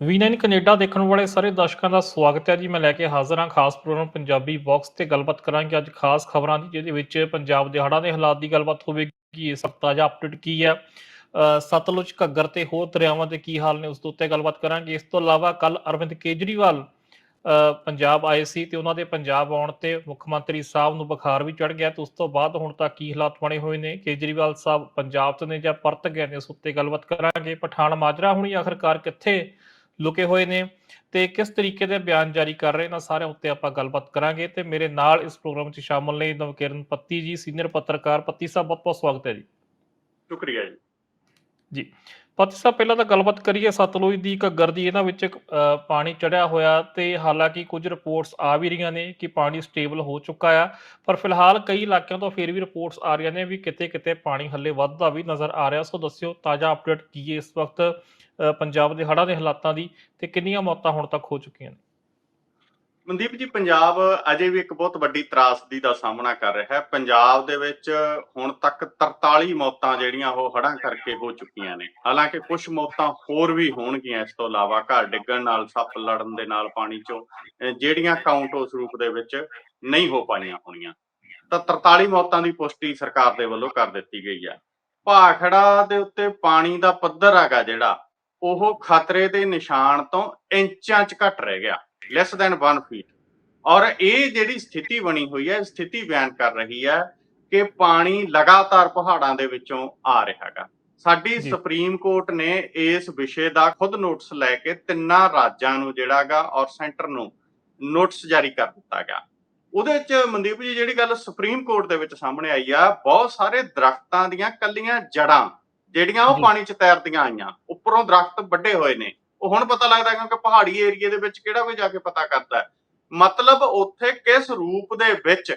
V9 Canada ਦੇਖਣ ਵਾਲੇ ਸਾਰੇ ਦਰਸ਼ਕਾਂ ਦਾ ਸਵਾਗਤ ਹੈ ਜੀ। ਮੈਂ ਲੈ ਕੇ ਹਾਜ਼ਰ ਹਾਂ ਖਾਸ ਪ੍ਰੋਗਰਾਮ ਪੰਜਾਬੀ ਬਾਕਸ ਤੇ ਗੱਲਬਾਤ ਕਰਾਂਗੇ। ਅੱਜ ਖਾਸ ਖਬਰਾਂ ਦੀ, ਜਿਹਦੇ ਵਿੱਚ ਪੰਜਾਬ ਦੇ ਹੜ੍ਹਾਂ ਦੇ ਹਾਲਾਤ ਦੀ ਗੱਲਬਾਤ ਹੋਵੇਗੀ। ਇਸ ਵਕਤ ਤਾਜ਼ਾ ਅਪਡੇਟ ਕੀ ਹੈ? ਸਤਲੁਜ ਘੱਗਰ ਤੇ ਹੋਰ ਦਰਿਆਵਾਂ ਦੇ ਕੀ ਹਾਲ ਨੇ, ਉਸ ਦੇ ਉੱਤੇ ਗੱਲਬਾਤ ਕਰਾਂਗੇ। ਇਸ ਤੋਂ ਇਲਾਵਾ ਕੱਲ ਅਰਵਿੰਦ ਕੇਜਰੀਵਾਲ ਪੰਜਾਬ ਆਏ ਸੀ ਤੇ ਉਹਨਾਂ ਦੇ ਪੰਜਾਬ ਆਉਣ ਤੇ ਮੁੱਖ ਮੰਤਰੀ ਸਾਹਿਬ ਨੂੰ ਬੁਖਾਰ ਵੀ ਚੜ ਗਿਆ ਤੇ ਉਸ ਤੋਂ ਬਾਅਦ ਹੁਣ ਤੱਕ ਕੀ ਹਾਲਾਤ ਬਣੇ ਹੋਏ ਨੇ? ਕੇਜਰੀਵਾਲ ਸਾਹਿਬ ਪੰਜਾਬ ਤੋਂ ਨੇ ਜਾਂ ਪਰਤ ਗਏ ਨੇ, ਉਸ ਉੱਤੇ ਗੱਲਬਾਤ ਕਰਾਂਗੇ। ਪਠਾਨ ਮਾਜਰਾ ਹੁਣੀ ਆਖਰਕਾਰ ਕਿੱਥੇ ਲੁਕੇ ਹੋਏ ਨੇ ਤੇ ਕਿਸ ਤਰੀਕੇ ਦੇ ਬਿਆਨ ਜਾਰੀ ਕਰ ਰਹੇ ਨੇ ਸਾਰਿਆਂ ਉੱਤੇ ਆਪਾਂ ਗੱਲਬਾਤ ਕਰਾਂਗੇ ਤੇ ਮੇਰੇ ਨਾਲ ਇਸ ਪ੍ਰੋਗਰਾਮ ਵਿੱਚ ਸ਼ਾਮਲ ਨੇ ਨਵਕਿਰਨ ਪੱਤੀ ਜੀ ਸੀਨੀਅਰ ਪੱਤਰਕਾਰ ਪੱਤੀ ਸਾਹਿਬ ਬਹੁਤ ਬਹੁਤ ਸਵਾਗਤ ਹੈ ਜੀ। ਸ਼ੁਕਰੀਆ ਜੀ। ਜੀ। ਪਤੀ ਸਾਹਿਬ, ਪਹਿਲਾਂ ਤਾਂ ਗੱਲਬਾਤ ਕਰੀਏ ਸਤਲੁਜ ਦੀ ਘੱਗਰ ਦੀ, ਇਹਨਾਂ ਵਿੱਚ ਪਾਣੀ ਚੜਿਆ ਹੋਇਆ ਤੇ ਹਾਲਾਂਕਿ ਕੁਝ ਰਿਪੋਰਟਸ ਆ ਵੀ ਰਹੀਆਂ ਨੇ ਕਿ ਪਾਣੀ ਸਟੇਬਲ ਹੋ ਚੁੱਕਾ ਆ। ਪਰ ਫਿਲਹਾਲ ਕਈ ਇਲਾਕਿਆਂ ਤੋਂ ਫਿਰ ਵੀ ਰਿਪੋਰਟਸ ਆ ਰਹੀਆਂ ਨੇ ਵੀ ਕਿਤੇ ਕਿਤੇ ਪਾਣੀ ਹੱਲੇ ਵੱਧਦਾ ਵੀ ਨਜ਼ਰ ਆ ਰਿਹਾ। ਸੋ ਦੱਸਿਓ, ਤਾਜ਼ਾ ਅਪਡੇਟ ਕੀ ਹੈ ਇਸ ਵਕਤ ਪੰਜਾਬ ਦੇ ਹੜ੍ਹਾਂ ਦੇ ਹਾਲਾਤਾਂ ਦੀ ਤੇ ਕਿੰਨੀਆਂ ਮੌਤਾਂ ਹੁਣ ਤੱਕ ਹੋ ਚੁੱਕੀਆਂ ਨੇ? ਮਨਦੀਪ ਜੀ, ਪੰਜਾਬ ਅਜੇ ਵੀ ਇੱਕ ਬਹੁਤ ਵੱਡੀ ਤਰਾਸਦੀ ਦਾ ਸਾਹਮਣਾ ਕਰ ਰਿਹਾ ਹੈ। ਪੰਜਾਬ ਦੇ ਵਿੱਚ ਹੁਣ ਤੱਕ 43 ਮੌਤਾਂ ਜਿਹੜੀਆਂ ਉਹ ਹੜ੍ਹਾਂ ਕਰਕੇ ਹੋ ਚੁੱਕੀਆਂ ਨੇ। ਹਾਲਾਂਕਿ ਕੁਝ ਮੌਤਾਂ ਹੋਰ ਵੀ ਹੋਣਗੀਆਂ ਇਸ ਤੋਂ ਇਲਾਵਾ, ਘਰ ਡਿੱਗਣ ਨਾਲ, ਸੱਪ ਲੜਨ ਦੇ ਨਾਲ ਪਾਣੀ ਚੋਂ ਜਿਹੜੀਆਂ ਕਾਊਂਟ ਉਸ ਰੂਪ ਦੇ ਵਿੱਚ ਨਹੀਂ ਹੋ ਪਾਈਆਂ ਹੋਣੀਆਂ। ਤਾਂ 43 ਮੌਤਾਂ ਦੀ ਪੁਸ਼ਟੀ ਸਰਕਾਰ ਦੇ ਵੱਲੋਂ ਕਰ ਦਿੱਤੀ ਗਈ ਹੈ। ਭਾਖੜਾ ਦੇ ਉੱਤੇ ਪਾਣੀ ਦਾ ਪੱਧਰ ਹੈਗਾ ਜਿਹੜਾ, ਉਹ ਖਤਰੇ ਦੇ ਨਿਸ਼ਾਨ ਤੋਂ ਇੰਚਾਂ 'ਚ ਘਟ ਰਹਿ ਗਿਆ। ਲੈਸ ਦੈਨ 1 ਫੀਟ ਔਰ ਇਹ ਜਿਹੜੀ ਸਥਿਤੀ ਬਣੀ ਹੋਈ ਹੈ ਸਥਿਤੀ ਬਿਆਨ ਕਰ ਰਹੀ ਹੈ ਕਿ ਪਾਣੀ ਲਗਾਤਾਰ ਪਹਾੜਾਂ ਦੇ ਵਿੱਚੋਂ ਆ ਰਿਹਾ ਹੈਗਾ ਸਾਡੀ। ਸੁਪਰੀਮ ਕੋਰਟ ਨੇ ਇਸ ਵਿਸ਼ੇ ਦਾ ਖੁਦ ਨੋਟਿਸ ਲੈ ਕੇ ਤਿੰਨਾਂ ਰਾਜਾਂ ਨੂੰ ਜਿਹੜਾਗਾ ਔਰ ਸੈਂਟਰ ਨੂੰ ਨੋਟਿਸ ਜਾਰੀ ਕਰ ਦਿੱਤਾ ਗਿਆ ਉਹਦੇ ਵਿੱਚ ਮਨਦੀਪ ਜੀ ਜਿਹੜੀ ਗੱਲ ਸੁਪਰੀਮ ਕੋਰਟ ਦੇ ਵਿੱਚ ਸਾਹਮਣੇ ਆਈ ਆ ਬਹੁਤ ਸਾਰੇ ਦਰਖਤਾਂ ਦੀਆਂ ਕੱਲੀਆਂ ਜੜਾਂ ਜਿਹੜੀਆਂ ਉਹ। ਪਾਣੀ 'ਚ ਤੈਰਦੀਆਂ ਆਈਆਂ ਉੱਪਰੋਂ ਦਰਖਤ ਵੱਡੇ ਹੋਏ ਨੇ ਉਹ ਹੁਣ ਪਤਾ ਲੱਗਦਾ ਕਿਉਂਕਿ ਪਹਾੜੀ ਏਰੀਏ ਦੇ ਵਿੱਚ ਕਿਹੜਾ ਕੋਈ ਜਾ ਕੇ ਪਤਾ ਕਰਦਾ। ਮਤਲਬ ਉੱਥੇ ਕਿਸ ਰੂਪ ਦੇ ਵਿੱਚ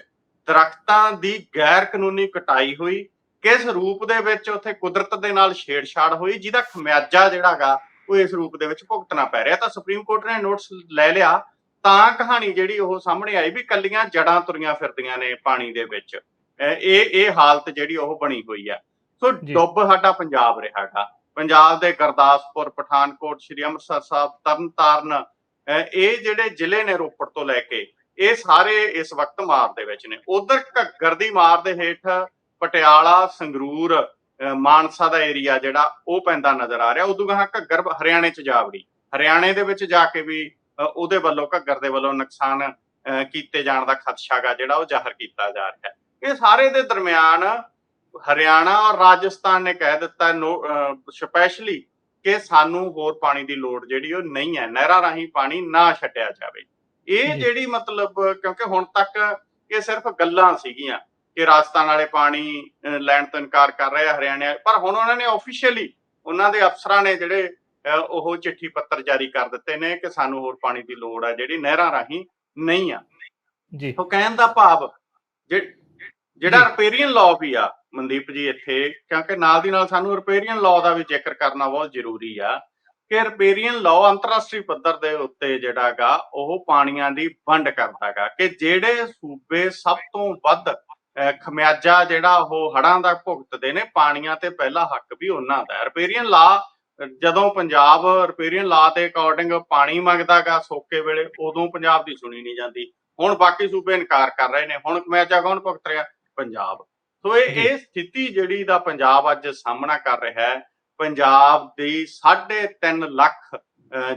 ਦਰਖਤਾਂ ਦੀ ਗੈਰ ਕਾਨੂੰਨੀ ਕਟਾਈ ਹੋਈ ਕਿਸ ਰੂਪ ਦੇ ਵਿੱਚ ਉੱਥੇ ਕੁਦਰਤ ਦੇ ਨਾਲ ਛੇੜਛਾੜ ਹੋਈ ਜਿਹਦਾ ਖਮਿਆਜਾ ਜਿਹੜਾਗਾ ਉਹ ਇਸ ਰੂਪ ਦੇ ਵਿੱਚ ਭੁਗਤਣਾ ਪੈ ਰਿਹਾ ਤਾਂ ਸੁਪਰੀਮ ਕੋਰਟ ਨੇ ਨੋਟਿਸ ਲੈ ਲਿਆ ਤਾਂ ਕਹਾਣੀ ਜਿਹੜੀ ਉਹ ਸਾਹਮਣੇ ਆਈ ਵੀ ਕੱਲੀਆਂ ਜੜਾਂ ਤੁਰੀਆਂ ਫਿਰਦੀਆਂ ਨੇ ਪਾਣੀ ਦੇ ਵਿੱਚ ਇਹ ਇਹ ਹਾਲਤ ਜਿਹੜੀ ਉਹ ਬਣੀ ਹੋਈ ਹੈ ਸੋ। ਡੁੱਬ ਸਾਡਾ ਪੰਜਾਬ ਰਿਹਾਗਾ ਪੰਜਾਬ ਦੇ ਗੁਰਦਾਸਪੁਰ, ਪਠਾਨਕੋਟ, ਸ਼੍ਰੀ ਅੰਮ੍ਰਿਤਸਰ ਸਾਹਿਬ, ਤਰਨਤਾਰਨ ਇਹ ਜਿਹੜੇ ਜ਼ਿਲ੍ਹੇ ਨੇ ਰੋਪੜ ਤੋਂ ਲੈ ਕੇ, ਇਹ ਸਾਰੇ ਇਸ ਵਕਤ ਮਾਰ ਦੇ ਵਿੱਚ ਨੇ। ਉਧਰ ਘੱਗਰ ਦੀ ਮਾਰ ਦੇ ਹੇਠ ਪਟਿਆਲਾ, ਸੰਗਰੂਰ, ਅਹ ਮਾਨਸਾ ਦਾ ਏਰੀਆ ਜਿਹੜਾ, ਉਹ ਪੈਂਦਾ ਨਜ਼ਰ ਆ ਰਿਹਾ। ਉਦੋਂ ਗਾਹਾਂ ਘੱਗਰ ਹਰਿਆਣੇ ਚ ਜਾ ਵੜੀ। ਹਰਿਆਣੇ ਦੇ ਵਿੱਚ ਜਾ ਕੇ ਵੀ ਉਹਦੇ ਵੱਲੋਂ, ਘੱਗਰ ਦੇ ਵੱਲੋਂ ਨੁਕਸਾਨ, ਅਹ ਕੀਤੇ ਜਾਣ ਦਾ ਖਦਸ਼ਾ ਗਾ ਜਿਹੜਾ ਉਹ ਜ਼ਾਹਰ ਕੀਤਾ ਜਾ ਰਿਹਾ। ਇਹ ਸਾਰੇ ਦੇ ਦਰਮਿਆਨ ਹਰਿਆਣਾ ਔਰ ਰਾਜਸਥਾਨ ਨੇ ਕਹਿ ਦਿੱਤਾ ਸਪੈਸ਼ਲੀ ਕਿ ਸਾਨੂੰ ਹੋਰ ਪਾਣੀ ਦੀ ਲੋੜ ਜਿਹੜੀ ਉਹ ਨਹੀਂ ਹੈ ਨਹਿਰਾਂ ਰਾਹੀਂ ਪਾਣੀ ਨਾ ਛੱਡਿਆ ਜਾਵੇ ਇਹ। ਜਿਹੜੀ ਮਤਲਬ ਕਿਉਂਕਿ ਹੁਣ ਤੱਕ ਇਹ ਸਿਰਫ ਗੱਲਾਂ ਸੀਗੀਆਂ ਕਿ ਰਾਜਸਥਾਨ ਵਾਲੇ ਪਾਣੀ ਲੈਣ ਤੋਂ ਇਨਕਾਰ ਕਰ ਰਹੇ ਆ ਹਰਿਆਣੇ। ਪਰ ਹੁਣ ਉਹਨਾਂ ਨੇ ਆਫੀਸ਼ੀਅਲੀ ਉਹਨਾਂ ਦੇ ਅਫਸਰਾਂ ਨੇ ਜਿਹੜੇ ਉਹ ਚਿੱਠੀ ਪੱਤਰ ਜਾਰੀ ਕਰ ਦਿੱਤੇ ਨੇ ਕਿ ਸਾਨੂੰ ਹੋਰ ਪਾਣੀ ਦੀ ਲੋੜ ਹੈ ਜਿਹੜੀ ਨਹਿਰਾਂ ਰਾਹੀਂ ਨਹੀਂ ਆ ਜੀ ਉਹ ਕਹਿਣ ਦਾ ਭਾਵ ਜਿਹੜਾ। ਰਿਪੇਰੀਅਨ ਲਾਅ ਵੀ ਆ ਮਨਦੀਪ ਜੀ ਇੱਥੇ ਕਿਉਂਕਿ ਨਾਲ ਦੀ ਨਾਲ ਸਾਨੂੰ ਰਿਪੇਰੀਅਨ ਲਾਅ ਦਾ ਵੀ ਜ਼ਿਕਰ ਕਰਨਾ ਬਹੁਤ ਜ਼ਰੂਰੀ ਆ ਕਿ ਰਿਪੇਰੀਅਨ ਲਾਅ ਅੰਤਰਰਾਸ਼ਟਰੀ ਪੱਧਰ ਦੇ ਉੱਤੇ ਜਿਹੜਾਗਾ ਉਹ ਪਾਣੀਆਂ ਦੀ ਵੰਡ ਕਰਦਾਗਾ ਕਿ ਜਿਹੜੇ ਸੂਬੇ ਸਭ ਤੋਂ ਵੱਧ ਖਮਿਆਜਾ ਜਿਹੜਾ ਉਹ ਹੜਾਂ ਦਾ ਭੁਗਤਦੇ ਨੇ ਪਾਣੀਆਂ ਤੇ ਪਹਿਲਾ ਹੱਕ ਵੀ ਉਹਨਾਂ ਦਾ ਰਿਪੇਰੀਅਨ ਲਾਅ ਜਦੋਂ ਪੰਜਾਬ ਰਿਪੇਰੀਅਨ ਲਾਅ ਦੇ ਅਕੋਰਡਿੰਗ ਪਾਣੀ ਮੰਗਦਾਗਾ ਸੋਕੇ ਵੇਲੇ ਉਦੋਂ ਪੰਜਾਬ ਦੀ ਸੁਣੀ ਨਹੀਂ ਜਾਂਦੀ। ਹੁਣ ਬਾਕੀ ਸੂਬੇ ਇਨਕਾਰ ਕਰ ਰਹੇ ਨੇ। ਹੁਣ ਮੈਚਾ ਕੌਣ ਭੁਗਤ ਰਿਹਾ? ਪੰਜਾਬ ਸੋ ਇਹ। ਇਹ ਸਥਿਤੀ ਜਿਹੜੀ ਦਾ ਪੰਜਾਬ ਅੱਜ ਸਾਹਮਣਾ ਕਰ ਰਿਹਾ ਹੈ ਪੰਜਾਬ ਦੀ 3.5 ਲੱਖ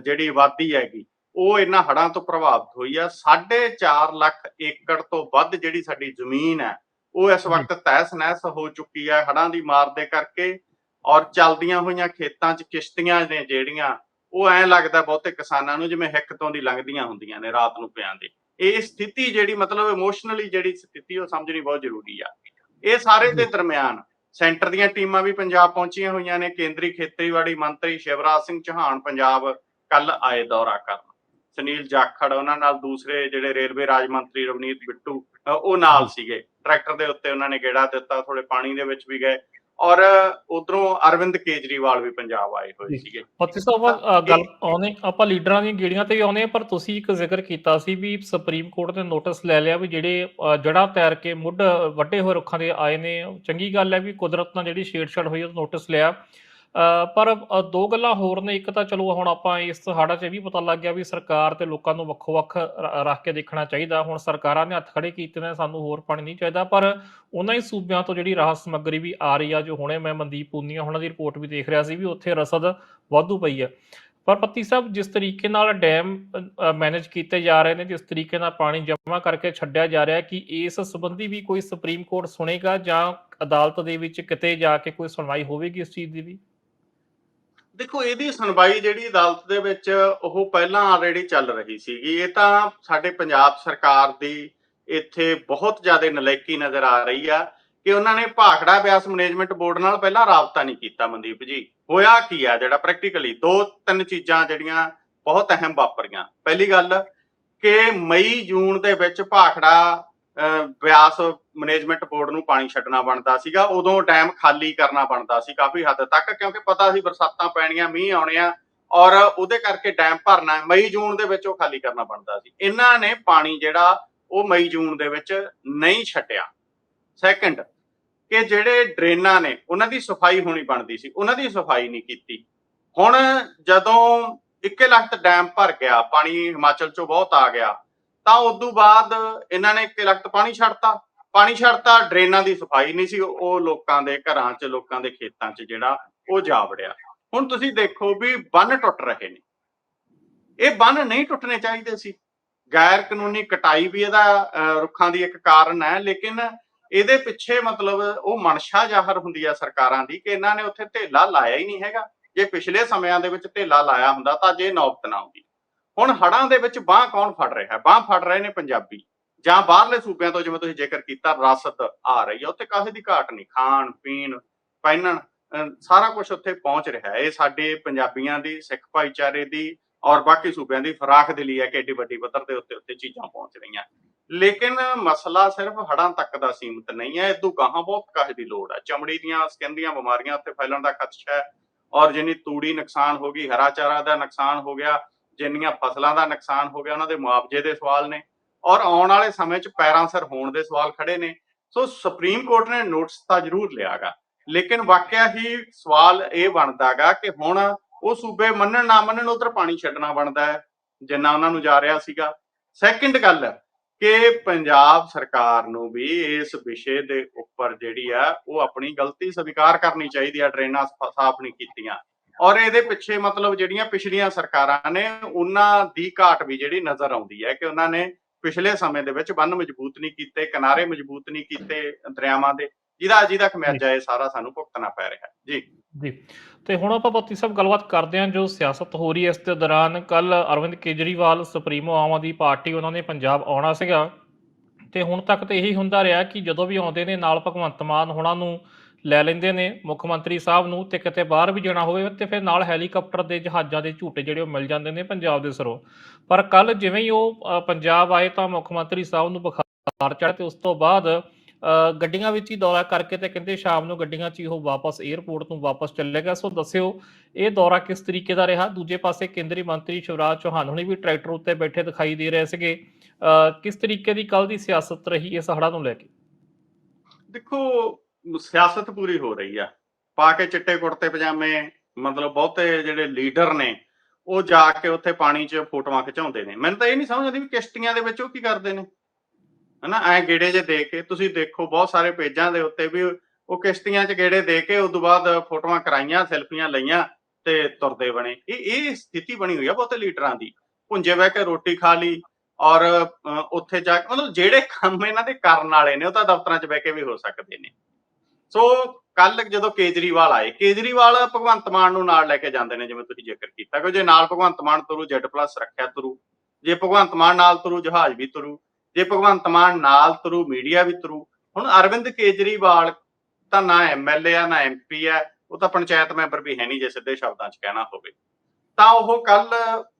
ਜਿਹੜੀ ਆਬਾਦੀ ਹੈਗੀ ਉਹ ਇਹਨਾਂ ਹੜਾਂ ਤੋਂ ਪ੍ਰਭਾਵਿਤ ਹੋਈ ਆ 4.5 ਲੱਖ ਏਕੜ ਤੋਂ ਵੱਧ ਜਿਹੜੀ ਸਾਡੀ ਜ਼ਮੀਨ ਹੈ ਉਹ ਇਸ। ਵਕਤ ਤਹਿਸ ਨਹਿਸ ਹੋ ਚੁੱਕੀ ਹੈ ਹੜਾਂ ਦੀ ਮਾਰ ਦੇ ਕਰਕੇ ਔਰ ਚੱਲਦੀਆਂ ਹੋਈਆਂ ਖੇਤਾਂ 'ਚ ਕਿਸ਼ਤੀਆਂ ਨੇ ਜਿਹੜੀਆਂ ਉਹ ਐਂ ਲੱਗਦਾ ਬਹੁਤੇ ਕਿਸਾਨਾਂ ਨੂੰ ਜਿਵੇਂ ਹਿੱਕ ਤੋਂ ਦੀ ਲੰਘਦੀਆਂ ਹੁੰਦੀਆਂ ਨੇ ਰਾਤ ਨੂੰ ਪਿਆਂ ਦੇ ਇਹ ਸਥਿਤੀ ਜਿਹੜੀ ਮਤਲਬ ਇਮੋਸ਼ਨਲੀ ਜਿਹੜੀ ਸਥਿਤੀ ਉਹ ਸਮਝਣੀ ਬਹੁਤ ਜ਼ਰੂਰੀ ਆ। ਇਹ ਸਾਰੇ ਦੇ। ਦਰਮਿਆਨ ਸੈਂਟਰ ਦੀਆਂ ਟੀਮਾਂ ਵੀ ਪੰਜਾਬ ਪਹੁੰਚੀਆਂ ਹੋਈਆਂ ਨੇ। ਕੇਂਦਰੀ ਖੇਤੀਬਾੜੀ ਮੰਤਰੀ ਸ਼ਿਵਰਾਜ ਸਿੰਘ ਚੌਹਾਨ ਪੰਜਾਬ ਕੱਲ ਆਏ ਦੌਰਾ ਕਰਨ। ਸੁਨੀਲ ਜਾਖੜ ਉਹਨਾਂ ਨਾਲ ਦੂਸਰੇ ਜਿਹੜੇ ਰੇਲਵੇ ਰਾਜ ਮੰਤਰੀ ਰਵਨੀਤ ਬਿੱਟੂ ਉਹ ਨਾਲ ਸੀਗੇ। ਟਰੈਕਟਰ ਦੇ ਉੱਤੇ ਉਹਨਾਂ ਨੇ ਗੇੜਾ ਦਿੱਤਾ ਥੋੜੇ ਪਾਣੀ ਦੇ ਵਿੱਚ ਵੀ ਗਏ। ਔਰ ਉਧਰੋਂ ਅਰਵਿੰਦ ਕੇਜਰੀਵਾਲ ਵੀ ਪੰਜਾਬ ਆਏ ਹੋਏ। ਸੀਗੇ। ਪੱਤੀ ਸਾਹਿਬ ਗੱਲ ਆਉਣੇ ਆਪਾਂ ਲੀਡਰਾਂ ਦੀਆਂ ਗੇੜੀਆਂ ਤੇ ਵੀ ਆਉਨੇ ਪਰ ਤੁਸੀਂ ਇੱਕ ਜ਼ਿਕਰ ਕੀਤਾ ਸੀ ਵੀ ਸੁਪਰੀਮ ਕੋਰਟ ਨੇ ਨੋਟਿਸ ਲੈ ਲਿਆ ਵੀ ਜਿਹੜੇ ਅ, ਜੜ੍ਹਾਂ ਤੈਰ ਕੇ ਮੁੱਢ ਵੱਡੇ ਹੋਏ ਰੁੱਖਾਂ ਦੇ ਆਏ ਨੇ। ਚੰਗੀ ਗੱਲ ਹੈ ਵੀ ਕੁਦਰਤ ਨਾਲ ਜਿਹੜੀ ਛੇੜਛਾੜ ਹੋਈ ਉਹ ਨੋਟਿਸ ਲਿਆ। ਪਰ ਦੋ ਗੱਲਾਂ ਹੋਰ ਨੇ, ਇੱਕ ਤਾਂ ਚਲੋ ਹੁਣ ਆਪਾਂ ਇਸ ਹੜ੍ਹਾਂ 'ਚ ਇਹ ਵੀ ਪਤਾ ਲੱਗ ਗਿਆ ਵੀ ਸਰਕਾਰ ਤੇ ਲੋਕਾਂ ਨੂੰ ਵੱਖੋ-ਵੱਖ ਰ- ਰੱਖ ਕੇ ਦੇਖਣਾ ਚਾਹੀਦਾ। ਹੁਣ ਸਰਕਾਰਾਂ ਨੇ ਹੱਥ ਖੜੇ ਕੀਤੇ ਨੇ, ਸਾਨੂੰ ਹੋਰ ਪਾਣੀ ਨਹੀਂ ਚਾਹੀਦਾ, ਪਰ ਉਹਨਾਂ ਹੀ ਸੂਬਿਆਂ ਤੋਂ ਜਿਹੜੀ ਰਾਹਤ ਸਮੱਗਰੀ ਵੀ ਆ ਰਹੀ ਆ, ਜੋ ਹੁਣੇ ਮੈਂ ਮਨਦੀਪ ਪੂਨੀਆ ਉਹਨਾਂ ਦੀ ਰਿਪੋਰਟ ਵੀ ਦੇਖ ਰਿਹਾ ਸੀ ਵੀ ਉੱਥੇ ਰਸਦ ਵਾਧੂ ਪਈ ਹੈ ਪਰ ਪੱਤੀ ਸਾਹਿਬ, ਜਿਸ ਤਰੀਕੇ ਨਾਲ ਡੈਮ ਮੈਨੇਜ ਕੀਤੇ ਜਾ ਰਹੇ ਨੇ, ਜਿਸ ਤਰੀਕੇ ਨਾਲ ਪਾਣੀ ਜਮ੍ਹਾਂ ਕਰਕੇ ਛੱਡਿਆ ਜਾ ਰਿਹਾ ਕਿ ਇਸ ਸੰਬੰਧੀ ਵੀ ਕੋਈ ਸੁਪਰੀਮ ਕੋਰਟ ਸੁਣੇਗਾ ਜਾਂ ਅਦਾਲਤ ਦੇ ਵਿੱਚ ਕਿਤੇ ਜਾ ਕੇ ਕੋਈ ਸੁਣਵਾਈ ਹੋਵੇਗੀ ਇਸ ਚੀਜ਼ ਦੀ ਵੀ? ਦੇਖੋ, ਇਹਦੀ ਸੁਣਵਾਈ ਜਿਹੜੀ ਅਦਾਲਤ ਦੇ ਵਿੱਚ ਉਹ ਪਹਿਲਾਂ ਆਲਰੇਡੀ ਚੱਲ ਰਹੀ ਸੀਗੀ। ਇਹ ਤਾਂ ਸਾਡੇ ਪੰਜਾਬ ਸਰਕਾਰ ਦੀ ਇੱਥੇ ਬਹੁਤ ਜ਼ਿਆਦਾ ਨਲਾਇਕੀ ਨਜ਼ਰ ਆ ਰਹੀ ਆ ਕਿ ਉਹਨਾਂ ਨੇ ਭਾਖੜਾ ਬਿਆਸ ਮੈਨੇਜਮੈਂਟ ਬੋਰਡ ਨਾਲ ਪਹਿਲਾਂ ਰਾਬਤਾ ਨਹੀਂ ਕੀਤਾ ਮਨਦੀਪ ਜੀ। ਹੋਇਆ ਕੀ ਆ ਜਿਹੜਾ ਪ੍ਰੈਕਟੀਕਲੀ ਦੋ ਤਿੰਨ ਚੀਜ਼ਾਂ ਜਿਹੜੀਆਂ ਬਹੁਤ ਅਹਿਮ ਵਾਪਰੀਆਂ। ਪਹਿਲੀ ਗੱਲ ਕਿ ਮਈ ਜੂਨ ਦੇ ਵਿੱਚ ਭਾਖੜਾ ਬਿਆਸ ਮੈਨੇਜਮੈਂਟ ਬੋਰਡ ਨੂੰ ਪਾਣੀ ਛੱਡਣਾ ਬਣਦਾ ਸੀਗਾ, ਉਦੋਂ ਡੈਮ ਖਾਲੀ ਕਰਨਾ ਬਣਦਾ ਸੀ ਕਾਫੀ ਹੱਦ ਤੱਕ, ਕਿਉਂਕਿ ਪਤਾ ਸੀ ਬਰਸਾਤਾਂ ਪੈਣੀਆਂ, ਮੀਂਹ ਆਉਣੇ ਆ, ਔਰ ਉਹਦੇ ਕਰਕੇ ਡੈਮ ਭਰਨਾ, ਮਈ ਜੂਨ ਦੇ ਵਿੱਚ ਉਹ ਖਾਲੀ ਕਰਨਾ ਬਣਦਾ ਸੀ। ਇਹਨਾਂ ਨੇ ਪਾਣੀ ਜਿਹੜਾ, ਉਹ ਮਈ ਜੂਨ ਦੇ ਵਿੱਚ ਨਹੀਂ ਛੱਡਿਆ। ਸੈਕੰਡ ਕਿ ਜਿਹੜੇ ਡਰੇਨਾਂ ਨੇ, ਉਹਨਾਂ ਦੀ ਸਫ਼ਾਈ ਹੋਣੀ ਬਣਦੀ ਸੀ, ਉਹਨਾਂ ਦੀ ਸਫ਼ਾਈ ਨਹੀਂ ਕੀਤੀ। ਹੁਣ ਜਦੋਂ 1 ਲੱਖ ਡੈਮ ਭਰ ਗਿਆ, ਪਾਣੀ ਹਿਮਾਚਲ ਚੋਂ ਬਹੁਤ ਆ ਗਿਆ ਤਾਂ ਉਸ ਤੋਂ ਬਾਅਦ ਇਹਨਾਂ ਨੇ 1 ਪਾਣੀ ਛੱਡਤਾ। ਪਾਣੀ ਛੱਡਤਾ ਡਰੇਨਾਂ ਦੀ ਸਫ਼ਾਈ ਨਹੀਂ ਸੀ ਉਹ ਲੋਕਾਂ ਦੇ ਘਰਾਂ 'ਚ ਲੋਕਾਂ ਦੇ ਖੇਤਾਂ 'ਚ ਜਿਹੜਾ ਉਹ ਜਾ ਵੜਿਆ। ਹੁਣ ਤੁਸੀਂ ਦੇਖੋ ਵੀ ਬੰਨ ਟੁੱਟ ਰਹੇ ਨੇ। ਇਹ ਬੰਨ ਨਹੀਂ ਟੁੱਟਣੇ ਚਾਹੀਦੇ ਸੀ। ਗੈਰ ਕਾਨੂੰਨੀ ਕਟਾਈ ਵੀ ਇਹਦਾ ਅਹ, ਰੁੱਖਾਂ ਦੀ ਇੱਕ ਕਾਰਨ ਹੈ ਲੇਕਿਨ ਇਹਦੇ ਪਿੱਛੇ ਮਤਲਬ ਉਹ ਮਨਸ਼ਾ ਜ਼ਾਹਰ ਹੁੰਦੀ ਆ ਸਰਕਾਰਾਂ ਦੀ ਕਿ ਇਹਨਾਂ ਨੇ ਉੱਥੇ ਢੇਲਾ ਲਾਇਆ ਹੀ ਨਹੀਂ ਹੈਗਾ। ਜੇ ਪਿਛਲੇ ਸਮਿਆਂ ਦੇ ਵਿੱਚ ਢੇਲਾ ਲਾਇਆ ਹੁੰਦਾ ਤਾਂ ਜੇ ਨੌਬਤ ਨਾ ਆਉਂਦੀ। ਹੁਣ ਹੜਾਂ ਦੇ ਵਿੱਚ ਬਾਹ ਕੌਣ ਫੜ ਰਿਹਾ ਹੈ? ਬਾਹ ਫੜ ਰਹੇ ਨੇ ਪੰਜਾਬੀ। ਜਾਂ ਬਾਹਰਲੇ ਸੂਬਿਆਂ ਤੋਂ ਜਿਵੇਂ ਤੁਸੀਂ ਜ਼ਿਕਰ ਕੀਤਾ ਰਸਦ ਆ ਰਹੀ ਹੈ। ਉੱਥੇ ਕਾਹੇ ਦੀ ਘਾਟ ਨਹੀਂ? ਖਾਣ, ਪੀਣ, ਪਹਿਨਣ ਸਾਰਾ ਕੁਝ ਉੱਥੇ ਪਹੁੰਚ ਰਿਹਾ ਹੈ। ਇਹ ਸਾਡੇ ਪੰਜਾਬੀਆਂ ਦੀ, ਸਿੱਖ ਭਾਈਚਾਰੇ ਦੀ ਔਰ ਬਾਕੀ ਸੂਬਿਆਂ ਦੀ ਫਰਾਖ ਲਈ ਹੈ ਕਿ ਏਡੀ ਵੱਡੀ ਪੱਧਰ ਦੇ ਉੱਤੇ ਉੱਤੇ ਚੀਜ਼ਾਂ ਪਹੁੰਚ ਰਹੀਆਂ। ਲੇਕਿਨ ਮਸਲਾ ਸਿਰਫ ਹੜਾਂ ਤੱਕ ਦਾ ਸੀਮਿਤ ਨਹੀਂ ਹੈ। ਇਦੋਂ ਗਾਹਾਂ ਬਹੁਤ ਕਾਹੇ ਦੀ ਲੋੜ ਹੈ? ਚਮੜੀ ਦੀਆਂ ਸਕਿਨ ਦੀਆਂ ਬਿਮਾਰੀਆਂ ਉੱਥੇ ਫੈਲਣ ਦਾ ਖਦਸ਼ਾ ਹੈ। ਔਰ ਜਿੰਨੀ ਤੂੜੀ ਨੁਕਸਾਨ ਹੋ ਗਈ, ਹਰਾ ਚਾਰਾ ਦਾ ਨੁਕਸਾਨ ਹੋ ਗਿਆ ਜਿੰਨੀਆਂ ਫਸਲਾਂ ਦਾ ਨੁਕਸਾਨ ਹੋ ਗਿਆ, ਉਹਨਾਂ ਦੇ ਮੁਆਵਜ਼ੇ ਦੇ ਸਵਾਲ ਨੇ ਔਰ ਆਉਣ ਵਾਲੇ ਸਮੇਂ 'ਚ ਪੈਰਾਂ ਹੋਣ ਦੇ ਸਵਾਲ ਖੜੇ ਨੇ। ਸੋ ਸੁਪਰੀਮ ਕੋਰਟ ਨੇ ਨੋਟਿਸ ਤਾਂ ਜ਼ਰੂਰ ਲਿਆਗਾ, ਲੇਕਿਨ ਵਾਕਿਆ ਹੀ ਸਵਾਲ ਇਹ ਬਣਦਾਗਾ ਕਿ ਹੁਣ ਉਹ ਸੂਬੇ ਮੰਨਣ ਨਾ ਮੰਨਣ ਉਧਰ ਪਾਣੀ ਛੱਡਣਾ ਬਣਦਾ ਹੈ, ਜਿੰਨਾ ਉਹਨਾਂ ਨੂੰ ਜਾ ਰਿਹਾ ਸੀਗਾ। ਸੈਕਿੰਡ ਗੱਲ ਕਿ ਪੰਜਾਬ ਸਰਕਾਰ ਨੂੰ ਵੀ ਇਸ ਵਿਸ਼ੇ ਦੇ ਉੱਪਰ ਜਿਹੜੀ ਆ, ਉਹ ਆਪਣੀ ਗਲਤੀ ਸਵੀਕਾਰ ਕਰਨੀ ਚਾਹੀਦੀ ਆ, ਡਰੇਨਾਂ ਸਾਫ਼ ਨਹੀਂ ਕੀਤੀਆਂ। ਔਰ ਇਹਦੇ ਪਿੱਛੇ ਮਤਲਬ ਜਿਹੜੀਆਂ ਪਿਛਲੀਆਂ ਸਰਕਾਰਾਂ ਨੇ ਉਹਨਾਂ ਦੀ ਘਾਟ ਵੀ ਜਿਹੜੀ ਨਜ਼ਰ ਆਉਂਦੀ ਹੈ ਕਿ ਉਹਨਾਂ ਨੇ ਪਿਛਲੇ ਸਮੇਂ ਦੇ ਵਿੱਚ ਬੰਨ ਮਜ਼ਬੂਤ ਨਹੀਂ ਕੀਤੇ ਕਿਨਾਰੇ ਮਜ਼ਬੂਤ ਨਹੀਂ ਕੀਤੇ ਦਰਿਆਵਾਂ ਦੇ। ਜਿਹਦਾ ਜਿਹਦਾ ਖਮਿਆਜਾ ਇਹ ਸਾਰਾ ਸਾਨੂੰ ਭੁਗਤਣਾ ਪੈ ਰਿਹਾ ਜੀ। ਜੀ। ਤੇ ਹੁਣ ਆਪਾਂ ਬੱਤੀ ਸਾਹਿਬ ਗੱਲਬਾਤ ਕਰਦੇ ਹਾਂ ਜੋ ਸਿਆਸਤ ਹੋ ਰਹੀ ਹੈ ਇਸ ਦੇ ਦੌਰਾਨ ਕੱਲ ਅਰਵਿੰਦ ਕੇਜਰੀਵਾਲ ਸੁਪਰੀਮੋ ਆਮ ਆਦਮੀ ਪਾਰਟੀ ਉਹਨਾਂ ਨੇ ਪੰਜਾਬ ਆਉਣਾ ਸੀਗਾ। ਤੇ ਹੁਣ ਤੱਕ ਤੇ ਇਹੀ ਹੁੰਦਾ ਰਿਹਾ ਕਿ ਜਦੋਂ ਵੀ ਆਉਂਦੇ ਨੇ ਨਾਲ ਭਗਵੰਤ ਮਾਨ ਹੋਣਾ ਨੂੰ ਲੈ ਲੈਂਦੇ ਨੇ। ਮੁੱਖ ਮੰਤਰੀ ਸਾਹਿਬ ਨੂੰ ਤੇ ਕਿਤੇ ਬਾਹਰ ਵੀ ਜਾਣਾ ਹੋਵੇ ਤੇ ਫਿਰ ਨਾਲ ਹੈਲੀਕਾਪਟਰ ਦੇ ਜਹਾਜ਼ਾਂ ਦੇ ਝੂਟੇ ਜਿਹੜੇ ਉਹ ਮਿਲ ਜਾਂਦੇ ਨੇ ਪੰਜਾਬ ਦੇ ਸਰੋਂ। ਪਰ ਕੱਲ ਜਿਵੇਂ ਹੀ ਉਹ ਪੰਜਾਬ ਆਏ ਤਾਂ ਮੁੱਖ ਮੰਤਰੀ ਸਾਹਿਬ ਨੂੰ ਬੁਖਾਰ ਚੜ੍ਹ ਤੇ ਉਸ ਤੋਂ ਬਾਅਦ ਗੱਡੀਆਂ ਵਿੱਚ ਹੀ ਦੌਰਾ ਕਰਕੇ ਤੇ ਕਹਿੰਦੇ ਸ਼ਾਮ ਨੂੰ ਗੱਡੀਆਂ 'ਚ ਹੀ ਉਹ ਵਾਪਸ 에ਅਰਪੋਰਟ ਤੋਂ ਵਾਪਸ ਚੱਲੇਗਾ ਸੋ ਦੱਸਿਓ ਇਹ ਦੌਰਾ ਕਿਸ ਤਰੀਕੇ ਦਾ ਰਿਹਾ? ਦੂਜੇ ਪਾਸੇ ਕੇਂਦਰੀ ਮੰਤਰੀ ਸ਼ਿਵਰਾਜ ਚੌਹਾਨ ਹੁਣੇ ਵੀ ਟਰੈਕਟਰ ਉੱਤੇ ਬੈਠੇ ਦਿਖਾਈ ਦੇ ਰਹੇ ਸੀਗੇ। ਅ, ਕਿਸ ਤਰੀਕੇ ਦੀ ਕੱਲ ਦੀ ਸਿਆਸਤ ਰਹੀ? ਇਸ ਹੜ੍ਹਾਂ ਨੂੰ ਲੈ ਕੇ। ਦੇਖੋ ਸਿਆਸਤ ਪੂਰੀ ਹੋ ਰਹੀ ਆ। ਪਾ ਕੇ ਚਿੱਟੇ ਕੁੜਤੇ, ਪਜਾਮੇ, ਮਤਲਬ ਬਹੁਤੇ ਜਿਹੜੇ ਲੀਡਰ ਨੇ, ਉਹ ਜਾ ਕੇ ਉੱਥੇ ਪਾਣੀ 'ਚ ਫੋਟੋਆਂ ਖਿਚਾਉਂਦੇ ਨੇ। ਮੈਨੂੰ ਤਾਂ ਇਹ ਨਹੀਂ ਸਮਝ ਆਉਂਦੀ ਵੀ ਕਿਸ਼ਤੀਆਂ ਦੇ ਵਿੱਚ ਉਹ ਕੀ ਕਰਦੇ ਨੇ। ਹਨਾ, ਐ ਗੇੜੇ ਜੇ ਦੇ ਕੇ, ਤੁਸੀਂ ਦੇਖੋ ਬਹੁਤ ਸਾਰੇ ਪੇਜਾਂ ਦੇ ਉੱਤੇ ਵੀ ਉਹ ਕਿਸ਼ਤੀਆਂ 'ਚ ਗੇੜੇ ਦੇ ਕੇ ਉਸ ਤੋਂ ਬਾਅਦ ਫੋਟੋਆਂ ਕਰਾਈਆਂ, ਸੈਲਫੀਆਂ ਲਈਆਂ ਤੇ ਤੁਰਦੇ ਬਣੇ। ਇਹ ਇਹ ਸਥਿਤੀ ਬਣੀ ਹੋਈ ਆ ਬਹੁਤੇ ਲੀਡਰਾਂ ਦੀ। ਪੁੰਜੇ ਬਹਿ ਕੇ ਰੋਟੀ ਖਾ ਲਈ ਔਰ ਉੱਥੇ ਜਾ ਕੇ, ਮਤਲਬ ਜਿਹੜੇ ਕੰਮ ਇਹਨਾਂ ਦੇ ਕਰਨ ਵਾਲੇ ਨੇ, ਉਹ ਤਾਂ ਦਫ਼ਤਰਾਂ 'ਚ ਬਹਿ ਕੇ ਵੀ ਹੋ ਸਕਦੇ ਨੇ। ਸੋ ਕੱਲ ਜਦੋਂ ਕੇਜਰੀਵਾਲ ਆਏ, ਕੇਜਰੀਵਾਲ ਭਗਵੰਤ ਮਾਨ ਨੂੰ ਨਾਲ ਲੈ ਕੇ ਜਾਂਦੇ ਨੇ, ਜਿਵੇਂ ਤੁਸੀਂ ਜ਼ਿਕਰ ਕੀਤਾ ਕਿ ਜੇ ਨਾਲ ਭਗਵੰਤ ਮਾਨ ਤੁਰੂ ਜੈਡ ਪਲੱਸ ਰੱਖਿਆ ਤੁਰੂ, ਜੇ ਭਗਵੰਤ ਮਾਨ ਨਾਲ ਤੁਰੂ, ਜਹਾਜ਼ ਵੀ ਤੁਰੂ, ਜੇ ਭਗਵੰਤ ਮਾਨ ਨਾਲ ਤੁਰੂ, ਮੀਡੀਆ ਵੀ ਤੁਰੂ, ਹੁਣ ਅਰਵਿੰਦ ਕੇਜਰੀਵਾਲ ਤਾਂ ਨਾ ਐਮਐਲਏ ਆ, ਨਾ ਐਮਪੀ ਆ, ਉਹ ਤਾਂ ਪੰਚਾਇਤ ਮੈਂਬਰ ਵੀ ਹੈ ਨਹੀਂ ਜੇ ਸਿੱਧੇ ਸ਼ਬਦਾਂ 'ਚ ਕਹਿਣਾ ਹੋਵੇ। ਤਾਂ ਉਹ ਕੱਲ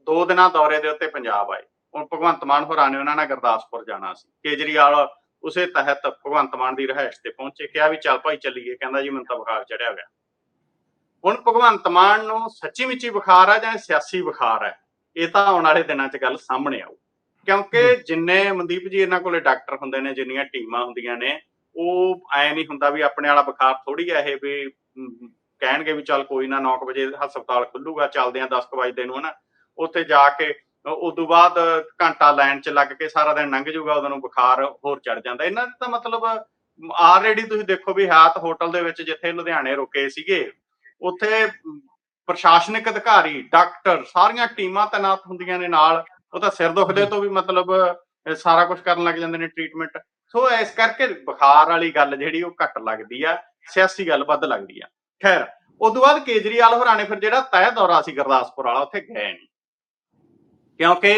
ਦੋ ਦਿਨਾਂ ਦੌਰੇ ਦੇ ਉੱਤੇ ਪੰਜਾਬ ਆਏ। ਹੁਣ ਭਗਵੰਤ ਮਾਨ ਹੋਰਾਂ ਨੇ ਉਹਨਾਂ ਨਾਲ ਗੁਰਦਾਸਪੁਰ ਜਾਣਾ ਸੀ। ਕੇਜਰੀਵਾਲ ਉਸੇ ਤਹਿਤ ਭਗਵੰਤ ਮਾਨ ਦੀ ਰਿਹਾਇਸ਼ ਤੇ ਪਹੁੰਚੇ ਕਿਹਾ ਵੀ ਚੱਲ ਭਾਈ ਚੱਲੀਏ ਕਹਿੰਦਾ ਜੀ ਮੈਨੂੰ ਤਾਂ ਬੁਖਾਰ ਚੜਿਆ ਹੋਇਆ। ਹੁਣ ਭਗਵੰਤ ਮਾਨ ਨੂੰ ਸੱਚੀ ਮੁੱਚੀ ਬੁਖਾਰ ਆ ਜਾਂ ਸਿਆਸੀ ਬੁਖਾਰ ਹੈ ਇਹ ਤਾਂ ਆਉਣ ਵਾਲੇ ਦਿਨਾਂ 'ਚ ਗੱਲ ਸਾਹਮਣੇ ਆਊ। ਕਿਉਂਕਿ ਜਿੰਨੇ ਮਨਦੀਪ ਜੀ ਇਹਨਾਂ ਕੋਲੇ ਡਾਕਟਰ ਹੁੰਦੇ ਨੇ ਜਿੰਨੀਆਂ ਟੀਮਾਂ ਹੁੰਦੀਆਂ ਨੇ ਉਹ ਐ ਨਹੀਂ ਹੁੰਦਾ ਵੀ ਆਪਣੇ ਵਾਲਾ ਬੁਖਾਰ ਥੋੜੀ ਆ ਇਹ ਵੀ ਕਹਿਣਗੇ ਵੀ ਚੱਲ ਕੋਈ ਨਾ 9 ਵਜੇ ਹਸਪਤਾਲ ਖੁੱਲੂਗਾ ਚੱਲਦੇ ਆ 10 ਵਜੇ ਨੂੰ ਹਨਾ। ਉੱਥੇ ਜਾ ਕੇ ਉਸ ਤੋਂ ਬਾਅਦ ਘੰਟਾ ਲਾਈਨ 'ਚ ਲੱਗ ਕੇ ਸਾਰਾ ਦਿਨ ਲੰਘ ਜਾਊਗਾ ਉਹਨਾਂ ਨੂੰ ਬੁਖਾਰ ਹੋਰ ਚੜ ਜਾਂਦਾ। ਇਹਨਾਂ ਦਾ ਤਾਂ ਮਤਲਬ ਆਲਰੇਡੀ ਤੁਸੀਂ ਦੇਖੋ ਵੀ ਹਾਤ ਹੋਟਲ ਦੇ ਵਿੱਚ ਜਿੱਥੇ ਲੁਧਿਆਣੇ ਰੁਕੇ ਸੀਗੇ, ਉੱਥੇ ਪ੍ਰਸ਼ਾਸਨਿਕ ਅਧਿਕਾਰੀ, ਡਾਕਟਰ ਸਾਰੀਆਂ ਟੀਮਾਂ ਤੈਨਾਤ ਹੁੰਦੀਆਂ ਨੇ ਨਾਲ। ਉਹ ਤਾਂ ਸਿਰ ਦੁਖਦੇ ਤੋਂ ਵੀ ਮਤਲਬ ਸਾਰਾ ਕੁਝ ਕਰਨ ਲੱਗ ਜਾਂਦੇ ਨੇ ਟ੍ਰੀਟਮੈਂਟ ਸੋ ਇਸ ਕਰਕੇ ਬੁਖਾਰ ਵਾਲੀ ਗੱਲ ਜਿਹੜੀ ਉਹ ਘੱਟ ਲੱਗਦੀ ਆ, ਸਿਆਸੀ ਗੱਲ ਵੱਧ ਲੱਗਦੀ ਆ। ਖੈਰ, ਉਦੋਂ ਬਾਅਦ ਕੇਜਰੀਵਾਲ ਹੋਰਾਂ ਨੇ ਫਿਰ ਜਿਹੜਾ ਤਹਿ ਦੌਰਾ ਸੀ ਗੁਰਦਾਸਪੁਰ ਵਾਲਾ, ਉੱਥੇ ਗਏ ਨਹੀਂ ਕਿਉਂਕਿ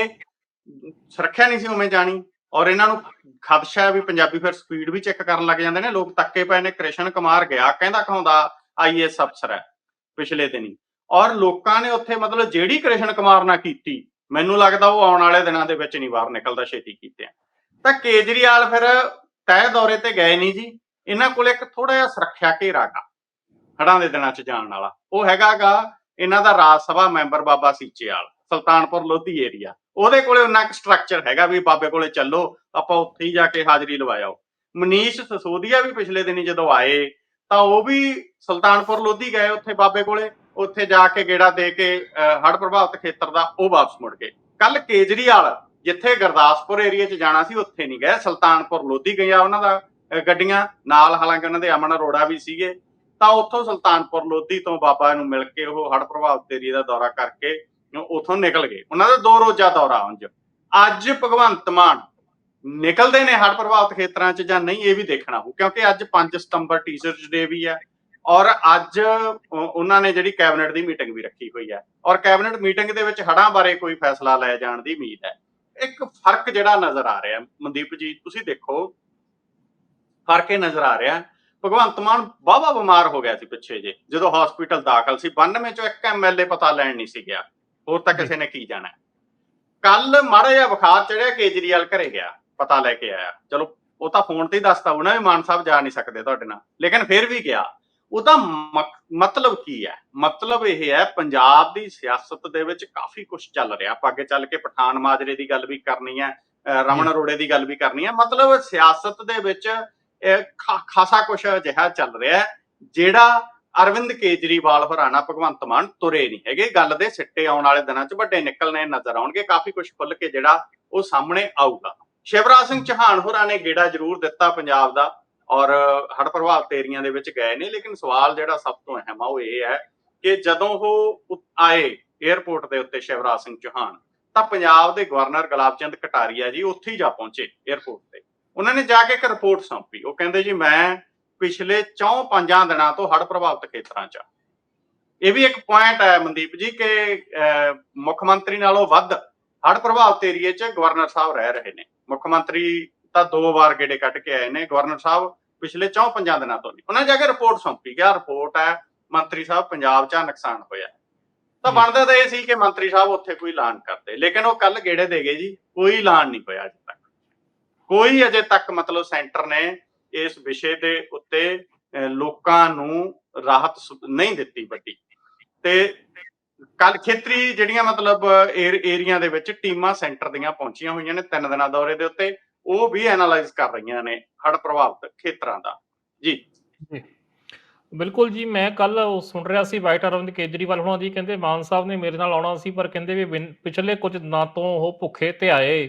ਸੁਰੱਖਿਆ ਨਹੀਂ ਸੀ ਉਵੇਂ ਜਾਣੀ ਔਰ ਇਹਨਾਂ ਨੂੰ ਖਦਸ਼ਾ ਹੈ ਵੀ ਪੰਜਾਬੀ ਫਿਰ ਸਪੀਡ ਵੀ ਚੈੱਕ ਕਰਨ ਲੱਗ ਜਾਂਦੇ ਨੇ, ਲੋਕ ਤੱਕੇ ਪਏ ਨੇ, ਕ੍ਰਿਸ਼ਨ ਕੁਮਾਰ ਗਿਆ, ਕਹਿੰਦਾ ਕਹਾਉਂਦਾ ਆਈਐਸ ਅਫਸਰ ਹੈ, ਪਿਛਲੇ ਦਿਨੀ। ਔਰ ਲੋਕਾਂ ਨੇ ਉੱਥੇ ਮਤਲਬ ਜਿਹੜੀ ਕ੍ਰਿਸ਼ਨ ਕੁਮਾਰ ਨਾਲ ਕੀਤੀ, ਮੈਨੂੰ ਲੱਗਦਾ ਉਹ ਆਉਣ ਵਾਲੇ ਦਿਨਾਂ ਦੇ ਵਿੱਚ ਨਹੀਂ ਬਾਹਰ ਨਿਕਲਦਾ ਛੇਤੀ ਕੀਤੇ ਤਾਂ ਕੇਜਰੀਵਾਲ ਫਿਰ ਤਹਿ ਦੌਰੇ ਤੇ ਗਏ ਨਹੀਂ ਜੀ, ਇਹਨਾਂ ਕੋਲ ਇੱਕ ਥੋੜਾ ਜਿਹਾ ਸੁਰੱਖਿਆ ਘੇਰਾ ਗਾ ਹੜਾਂ ਦੇ ਦਿਨਾਂ 'ਚ ਜਾਣ ਵਾਲਾ। ਉਹ ਹੈਗਾਗਾ ਇਹਨਾਂ ਦਾ ਰਾਜ ਸਭਾ ਮੈਂਬਰ ਬਾਬਾ ਸੀਚੇਵਾਲ। ਸੁਲਤਾਨਪੁਰ ਲੋਧੀ ਏਰੀਆ ਉਹਦੇ ਕੋਲੇ ਉਹਨਾਂ ਇੱਕ ਸਟਰਕਚਰ ਹੈਗਾ ਵੀ ਬਾਬੇ ਕੋਲੇ ਚੱਲੋ, ਆਪਾਂ ਉੱਥੇ ਹੀ ਜਾ ਕੇ ਹਾਜ਼ਰੀ ਲਵਾਇਓ ਮਨੀਸ਼ ਸਸੋਦੀਆ ਵੀ ਪਿਛਲੇ ਦਿਨੀ ਜਦੋਂ ਆਏ, ਤਾਂ ਉਹ ਵੀ ਸੁਲਤਾਨਪੁਰ ਲੋਧੀ ਗਏ ਉੱਥੇ ਬਾਬੇ ਕੋਲੇ। ਉੱਥੇ ਜਾ ਕੇ ਗੇੜਾ ਦੇ ਕੇ ਹੜ ਪ੍ਰਭਾਵਿਤ ਖੇਤਰ ਦਾ ਉਹ ਵਾਪਸ ਮੁੜ ਗਏ। ਕੱਲ ਕੇਜਰੀਵਾਲ, ਜਿੱਥੇ ਗੁਰਦਾਸਪੁਰ ਏਰੀਆ 'ਚ ਜਾਣਾ ਸੀ, ਉੱਥੇ ਨਹੀਂ ਗਏ। ਸੁਲਤਾਨਪੁਰ ਲੋਧੀ ਗਿਆ ਉਹਨਾਂ ਦਾ ਗੱਡੀਆਂ। ਨਾਲ ਹਾਲਾਂਕਿ ਉਹਨਾਂ ਦੇ ਅਮਨ ਅਰੋੜਾ ਵੀ ਸੀਗੇ। ਤਾਂ ਉੱਥੋਂ ਸੁਲਤਾਨਪੁਰ ਲੋਧੀ ਤੋਂ ਬਾਬਾ ਨੂੰ ਮਿਲ ਕੇ ਉਹ ਹੜ ਪ੍ਰਭਾਵਿਤ ਏਰੀਆ ਦਾ ਦੌਰਾ ਕਰਕੇ ਉਥੋਂ ਨਿਕਲ ਗਏ? ਉਹਨਾਂ ਦਾ ਦੋ ਰੋਜ਼ਾ ਦੌਰਾ ਉਂਝ। ਅੱਜ ਭਗਵੰਤ ਮਾਨ ਨਿਕਲਦੇ ਨੇ ਹੜ ਪ੍ਰਭਾਵਿਤ ਖੇਤਰਾਂ 'ਚ ਜਾਂ ਨਹੀਂ, ਇਹ ਵੀ ਦੇਖਣਾ ਹੋ ਕਿਉਂਕਿ ਅੱਜ 5 ਸਤੰਬਰ ਟੀਚਰਸ ਡੇ ਵੀ ਹੈ ਔਰ ਅੱਜ ਉਹਨਾਂ ਨੇ ਜਿਹੜੀ ਕੈਬਨਿਟ ਦੀ ਮੀਟਿੰਗ ਵੀ ਰੱਖੀ ਹੋਈ ਹੈ ਔਰ ਕੈਬਨਿਟ ਮੀਟਿੰਗ ਦੇ ਵਿੱਚ ਹੜਾਂ ਬਾਰੇ ਕੋਈ ਫੈਸਲਾ ਲੈ ਜਾਣ ਦੀ ਉਮੀਦ ਹੈ। ਇੱਕ ਫ਼ਰਕ ਜਿਹੜਾ ਨਜ਼ਰ ਆ ਰਿਹਾ, ਮਨਦੀਪ ਜੀ, ਤੁਸੀਂ ਦੇਖੋ, ਫ਼ਰਕ ਇਹ ਨਜ਼ਰ ਆ ਰਿਹਾ, ਭਗਵੰਤ ਮਾਨ ਬਾਬਾ ਬਿਮਾਰ ਹੋ ਗਿਆ ਸੀ ਪਿੱਛੇ ਜੇ, ਜਦੋਂ ਹਸਪੀਟਲ ਦਾਖਲ ਸੀ 92 ਚੋਂ ਇੱਕ ਐਮਐਲਏ ਪਤਾ ਲੈਣ ਨਹੀਂ ਸੀ ਗਿਆ। ਹੋਰ ਤਾਂ ਕਿਸੇ ਨੇ ਕੀ ਜਾਣਾ? ਕੱਲ ਮਾੜਾ ਜਿਹਾ ਬੁਖਾਰ ਚੜਿਆ ਕੇਜਰੀਵਾਲ ਘਰੇ ਗਿਆ ਪਤਾ ਲੈ ਕੇ ਆਇਆ। ਚਲੋ ਉਹ ਤਾਂ ਫੋਨ ਤੇ ਹੀ ਦੱਸਤਾ ਉਹਨਾਂ ਵੀ ਮਾਨ ਸਾਹਿਬ ਜਾ ਨਹੀਂ ਸਕਦੇ ਤੁਹਾਡੇ ਨਾਲ। ਲੇਕਿਨ ਫਿਰ ਵੀ ਗਿਆ। ਉਹਦਾ ਮਤਲਬ ਕੀ ਹੈ? ਮਤਲਬ ਇਹ ਹੈ ਪੰਜਾਬ ਦੀ ਸਿਆਸਤ ਦੇ ਵਿੱਚ ਕਾਫੀ ਕੁਝ ਚੱਲ ਰਿਹਾ। ਆਪਾਂ ਅੱਗੇ ਚੱਲ ਕੇ ਪਠਾਨ ਮਾਜਰੇ ਦੀ ਗੱਲ ਵੀ ਕਰਨੀ ਹੈ ਰਮਨ ਅਰੋੜੇ ਦੀ ਗੱਲ ਵੀ ਕਰਨੀ ਹੈ। ਮਤਲਬ ਸਿਆਸਤ ਦੇ ਵਿੱਚ ਖਾਸਾ ਕੁਝ ਅਜਿਹਾ ਚੱਲ ਰਿਹਾ ਜਿਹੜਾ ਅਰਵਿੰਦ ਕੇਜਰੀਵਾਲ ਹੋਰਾਣਾ ਭਗਵੰਤ ਮਾਨ ਤੁਰੇ ਨਹੀਂ ਹੈਗੇ। ਗੱਲ ਦੇ ਸਿੱਟੇ ਆਉਣ ਵਾਲੇ ਦਿਨਾਂ 'ਚ ਵੱਡੇ ਨਿਕਲਣੇ ਨਜ਼ਰ ਆਉਣਗੇ। ਕਾਫੀ ਕੁਝ ਖੁੱਲ ਕੇ ਜਿਹੜਾ ਉਹ ਸਾਹਮਣੇ ਆਊਗਾ। ਸ਼ਿਵਰਾਜ ਸਿੰਘ ਚੌਹਾਨ ਹੋਰਾਂ ਨੇ ਗੇੜਾ ਜ਼ਰੂਰ ਦਿੱਤਾ ਪੰਜਾਬ ਦਾ ਔਰ ਹੜ ਪ੍ਰਭਾਵਿਤ ਏਰੀਆ ਦੇ ਵਿੱਚ ਗਏ ਨੇ, ਲੇਕਿਨ ਸਵਾਲ ਜਿਹੜਾ ਸਭ ਤੋਂ ਅਹਿਮ ਆ ਉਹ ਇਹ ਹੈ ਕਿ ਜਦੋਂ ਉਹ ਆਏ 에ਅਰਪੋਰਟ ਦੇ ਉੱਤੇ ਸ਼ਿਵਰਾਜ ਸਿੰਘ ਚੌਹਾਨ, ਤਾਂ ਪੰਜਾਬ ਦੇ ਗਵਰਨਰ ਗੁਲਾਬ ਚੰਦ ਕਟਾਰੀਆ ਜੀ ਉੱਥੇ ਹੀ ਜਾ ਪਹੁੰਚੇ 에ਅਰਪੋਰਟ ਤੇ। ਉਹਨਾਂ ਨੇ ਜਾ ਕੇ ਇੱਕ ਰਿਪੋਰਟ ਸੌਂਪੀ। ਉਹ ਕਹਿੰਦੇ ਜੀ, ਮੈਂ ਪਿਛਲੇ 4-5 ਦਿਨਾਂ ਤੋਂ ਹੜ ਪ੍ਰਭਾਵਿਤ ਖੇਤਰਾਂ 'ਚ। ਇਹ ਵੀ ਇੱਕ ਪੁਆਇੰਟ ਹੈ ਮਨਦੀਪ ਜੀ ਕਿ ਮੁੱਖ ਮੰਤਰੀ ਨਾਲੋਂ ਵੱਧ ਹੜ ਪ੍ਰਭਾਵਿਤ ਏਰੀਏ 'ਚ ਗਵਰਨਰ ਸਾਹਿਬ ਰਹਿ ਰਹੇ ਨੇ। ਮੁੱਖ ਮੰਤਰੀ ਤਾਂ ਦੋ ਵਾਰ ਗੇੜੇ ਕੱਢ ਕੇ ਆਏ ਨੇ ਗਵਰਨਰ ਸਾਹਿਬ ਪਿਛਲੇ 4-5 ਦਿਨਾਂ ਤੋਂ ਨਹੀਂ। ਉਹਨਾਂ ਜਾ ਕੇ ਰਿਪੋਰਟ ਸੌਂਪੀ ਗਿਆ। ਰਿਪੋਰਟ ਹੈ ਮੰਤਰੀ ਸਾਹਿਬ ਪੰਜਾਬ 'ਚ ਨੁਕਸਾਨ ਹੋਇਆ। ਤਾਂ। ਬਣਦਾ ਤਾਂ ਇਹ ਸੀ ਕਿ ਮੰਤਰੀ ਸਾਹਿਬ ਉੱਥੇ ਕੋਈ ਐਲਾਨ ਕਰਦੇ। ਲੇਕਿਨ ਉਹ ਕੱਲ ਗੇੜੇ ਦੇ ਗਏ ਜੀ। ਕੋਈ ਐਲਾਨ ਨਹੀਂ ਹੋਇਆ ਅਜੇ ਤੱਕ। ਕੋਈ ਅਜੇ ਤੱਕ ਮਤਲਬ ਸੈਂਟਰ ਨੇ ਇਸ ਵਿਸ਼ੇ ਦੇ ਉੱਤੇ ਲੋਕਾਂ ਨੂੰ ਰਾਹਤ ਨਹੀਂ ਦਿੱਤੀ ਵੱਡੀ। ਤੇ ਕੱਲ ਖੇਤਰੀ ਜਿਹੜੀਆਂ ਮਤਲਬ ਏਰੀਆ ਦੇ ਵਿੱਚ ਟੀਮਾਂ ਸੈਂਟਰ ਦੀਆਂ ਪਹੁੰਚੀਆਂ ਹੋਈਆਂ ਨੇ ਤਿੰਨ ਦਿਨਾਂ ਦੌਰੇ ਦੇ ਉੱਤੇ, ਉਹ ਵੀ ਐਨਾਲਾਈਜ਼ ਕਰ ਰਹੀਆਂ ਨੇ ਹੜ ਪ੍ਰਭਾਵਿਤ ਖੇਤਰਾਂ ਦਾ। ਜੀ। ਬਿਲਕੁਲ ਜੀ, ਮੈਂ ਕੱਲ ਸੁਣ ਰਿਹਾ ਸੀ ਵਾਈਟ ਅਰਵਿੰਦ ਕੇਜਰੀਵਾਲ ਹੋਣਾ ਦੀ ਕਹਿੰਦੇ ਮਾਨ ਸਾਹਿਬ ਨੇ ਮੇਰੇ ਨਾਲ ਆਉਣਾ ਸੀ, ਪਰ ਕਹਿੰਦੇ ਵੀ, ਪਿਛਲੇ ਕੁਝ ਦਿਨਾਂ ਤੋਂ ਉਹ ਭੁੱਖੇ ਤੇ ਆਏ।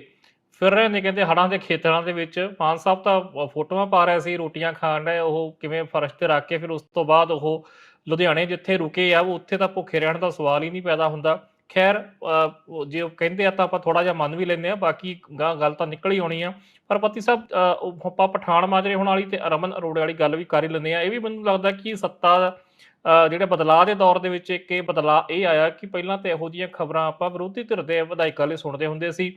ਫਿਰ ਰਹੇ ਨੇ ਕਹਿੰਦੇ ਹੜਾਂ ਦੇ ਖੇਤਰਾਂ ਦੇ ਵਿੱਚ। ਮਾਨ ਸਾਹਿਬ ਤਾਂ ਫੋਟੋਆਂ ਪਾ ਰਿਹਾ ਸੀ, ਰੋਟੀਆਂ ਖਾਣ ਰਹੇ ਉਹ ਕਿਵੇਂ ਫਰਸ਼ ਤੇ ਰੱਖ ਕੇ ਫਿਰ ਉਸ ਤੋਂ ਬਾਅਦ ਉਹ ਲੁਧਿਆਣੇ ਜਿੱਥੇ ਰੁਕੇ ਆ, ਉਹ ਉੱਥੇ ਤਾਂ ਭੁੱਖੇ ਰਹਿਣ ਦਾ ਸਵਾਲ ਹੀ ਨਹੀਂ ਪੈਦਾ ਹੁੰਦਾ। ਖੈਰ ਜੇ ਉਹ ਕਹਿੰਦੇ ਆ ਤਾਂ ਆਪਾਂ ਥੋੜਾ ਜਿਹਾ ਮੰਨ ਵੀ ਲੈਂਦੇ ਆ ਬਾਕੀ ਗਾਂ ਗੱਲ ਤਾਂ ਨਿਕਲ ਹੀ ਆਉਣੀ ਆ। ਪਰ ਪਤੀ ਸਾਹਿਬ ਆਪਾਂ ਪਠਾਨ ਮਾਜਰੇ ਹੋਣ ਵਾਲੀ ਤੇ ਰਮਨ ਅਰੋੜੇ ਵਾਲੀ ਗੱਲ ਵੀ ਕਰ ਹੀ ਲੈਂਦੇ ਆ ਇਹ ਵੀ ਮੈਨੂੰ ਲੱਗਦਾ ਕਿ ਸੱਤਾ ਜਿਹੜੇ ਬਦਲਾਅ ਦੇ ਦੌਰ ਦੇ ਵਿੱਚ ਇੱਕ ਇਹ ਬਦਲਾਅ ਇਹ ਆਇਆ ਕਿ ਪਹਿਲਾਂ ਤੇ ਇਹੋ ਜਿਹੀਆਂ ਖਬਰਾਂ ਆਪਾਂ ਵਿਰੋਧੀ ਧਿਰ ਦੇ ਵਿਧਾਇਕਾਂ ਲਈ ਸੁਣਦੇ ਹੁੰਦੇ ਸੀ।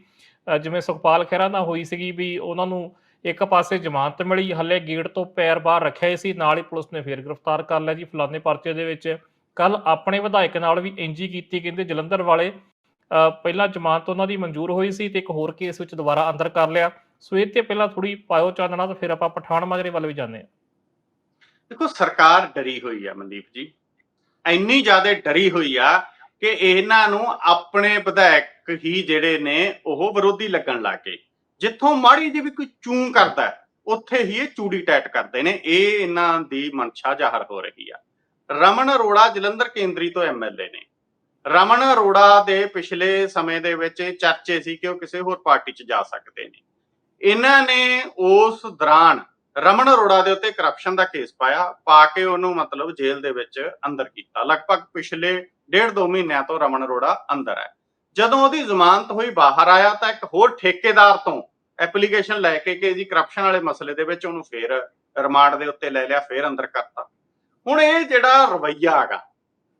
ਜਿਵੇਂ ਸੁਖਪਾਲ ਖਹਿਰਾ ਨਾਲ ਹੋਈ ਸੀਗੀ ਵੀ ਉਹਨਾਂ ਨੂੰ ਇੱਕ ਪਾਸੇ ਜ਼ਮਾਨਤ ਮਿਲੀ ਹੱਲੇ ਗੇਟ ਤੋਂ ਪੈਰ ਬਾਹਰ ਰੱਖਿਆ ਹੀ ਸੀ ਨਾਲ ਹੀ ਪੁਲਿਸ ਨੇ ਫੇਰ ਗ੍ਰਿਫਤਾਰ ਕਰ ਲਿਆ ਜੀ ਫਲਾਣੇ ਪਰਚੇ ਦੇ ਵਿੱਚ। ਕੱਲ ਆਪਣੇ ਵਿਧਾਇਕ ਨਾਲ ਵੀ ਇੰਜੀ ਕੀਤੀ ਕਹਿੰਦੇ ਜਲੰਧਰ ਵਾਲੇ ਅ, ਪਹਿਲਾਂ ਜ਼ਮਾਨਤ ਉਹਨਾਂ ਦੀ ਮਨਜ਼ੂਰ ਹੋਈ ਸੀ ਤੇ ਇੱਕ ਹੋਰ ਕੇਸ ਵਿੱਚ ਦੁਬਾਰਾ ਅੰਦਰ ਕਰ ਲਿਆ। ਸੋ ਇਹ ਤੇ ਪਹਿਲਾਂ ਥੋੜੀ ਪਾਇਓ ਚਾਨਣਾ ਤਾਂ ਫਿਰ ਆਪਾਂ ਪਠਾਨ ਮਾਜਰੇ ਵੱਲ ਵੀ ਜਾਂਦੇ ਹਾਂ। ਦੇਖੋ, ਸਰਕਾਰ ਡਰੀ ਹੋਈ ਆ ਮਨਦੀਪ ਜੀ। ਇੰਨੀ ਜ਼ਿਆਦਾ ਡਰੀ ਹੋਈ ਆ ਕਿ ਇਹਨਾਂ ਨੂੰ ਆਪਣੇ ਵਿਧਾਇਕ ਹੀ ਜਿਹੜੇ ਨੇ, ਉਹ ਵਿਰੋਧੀ ਲੱਗਣ ਲੱਗੇ ਜਿੱਥੋਂ ਮਾੜੀ ਜਿਹੀ ਵੀ ਕੋਈ ਚੂੰ ਕਰਦਾ, ਉੱਥੇ ਹੀ ਇਹ ਚੂੜੀ ਟੈਟ ਕਰਦੇ ਨੇ। ਇਹ ਇਹਨਾਂ ਦੀ ਮਨਸ਼ਾ ਜ਼ਾਹਰ ਹੋ ਰਹੀ ਆ। ਰਮਨ ਅਰੋੜਾ ਜਲੰਧਰ ਕੇਂਦਰੀ ਤੋਂ ਐਮਐਲਏ ਨੇ। ਰਮਨ ਅਰੋੜਾ ਦੇ ਪਿਛਲੇ ਸਮੇਂ ਦੇ ਵਿੱਚ ਇਹ ਚਰਚੇ ਸੀ ਕਿ ਉਹ ਕਿਸੇ ਹੋਰ ਪਾਰਟੀ 'ਚ ਜਾ ਸਕਦੇ ਨੇ। ਇਹਨਾਂ ਨੇ ਉਸ ਦੌਰਾਨ ਰਮਨ ਅਰੋੜਾ ਦੇ ਉੱਤੇ ਕਰਪਸ਼ਨ ਦਾ ਕੇਸ ਪਾਇਆ, ਪਾ ਕੇ ਉਹਨੂੰ ਮਤਲਬ ਜੇਲ੍ਹ ਦੇ ਵਿੱਚ ਅੰਦਰ ਕੀਤਾ। ਲਗਭਗ ਪਿਛਲੇ ਡੇਢ ਦੋ ਮਹੀਨਿਆਂ ਤੋਂ ਰਮਨ ਅਰੋੜਾ ਅੰਦਰ ਹੈ। ਜਦੋਂ ਉਹਦੀ ਜ਼ਮਾਨਤ ਹੋਈ, ਬਾਹਰ ਆਇਆ ਤਾਂ ਇੱਕ ਹੋਰ ਠੇਕੇਦਾਰ ਤੋਂ ਐਪਲੀਕੇਸ਼ਨ ਲੈ ਕੇ ਕਿ ਜੀ ਕਰਪਸ਼ਨ ਵਾਲੇ ਮਸਲੇ ਦੇ ਵਿੱਚ ਉਹਨੂੰ ਫੇਰ ਰਿਮਾਂਡ ਦੇ ਉੱਤੇ ਲੈ ਲਿਆ, ਫੇਰ ਅੰਦਰ ਕਰਤਾ। ਹੁਣ ਇਹ ਜਿਹੜਾ ਰਵਈਆ ਹੈਗਾ,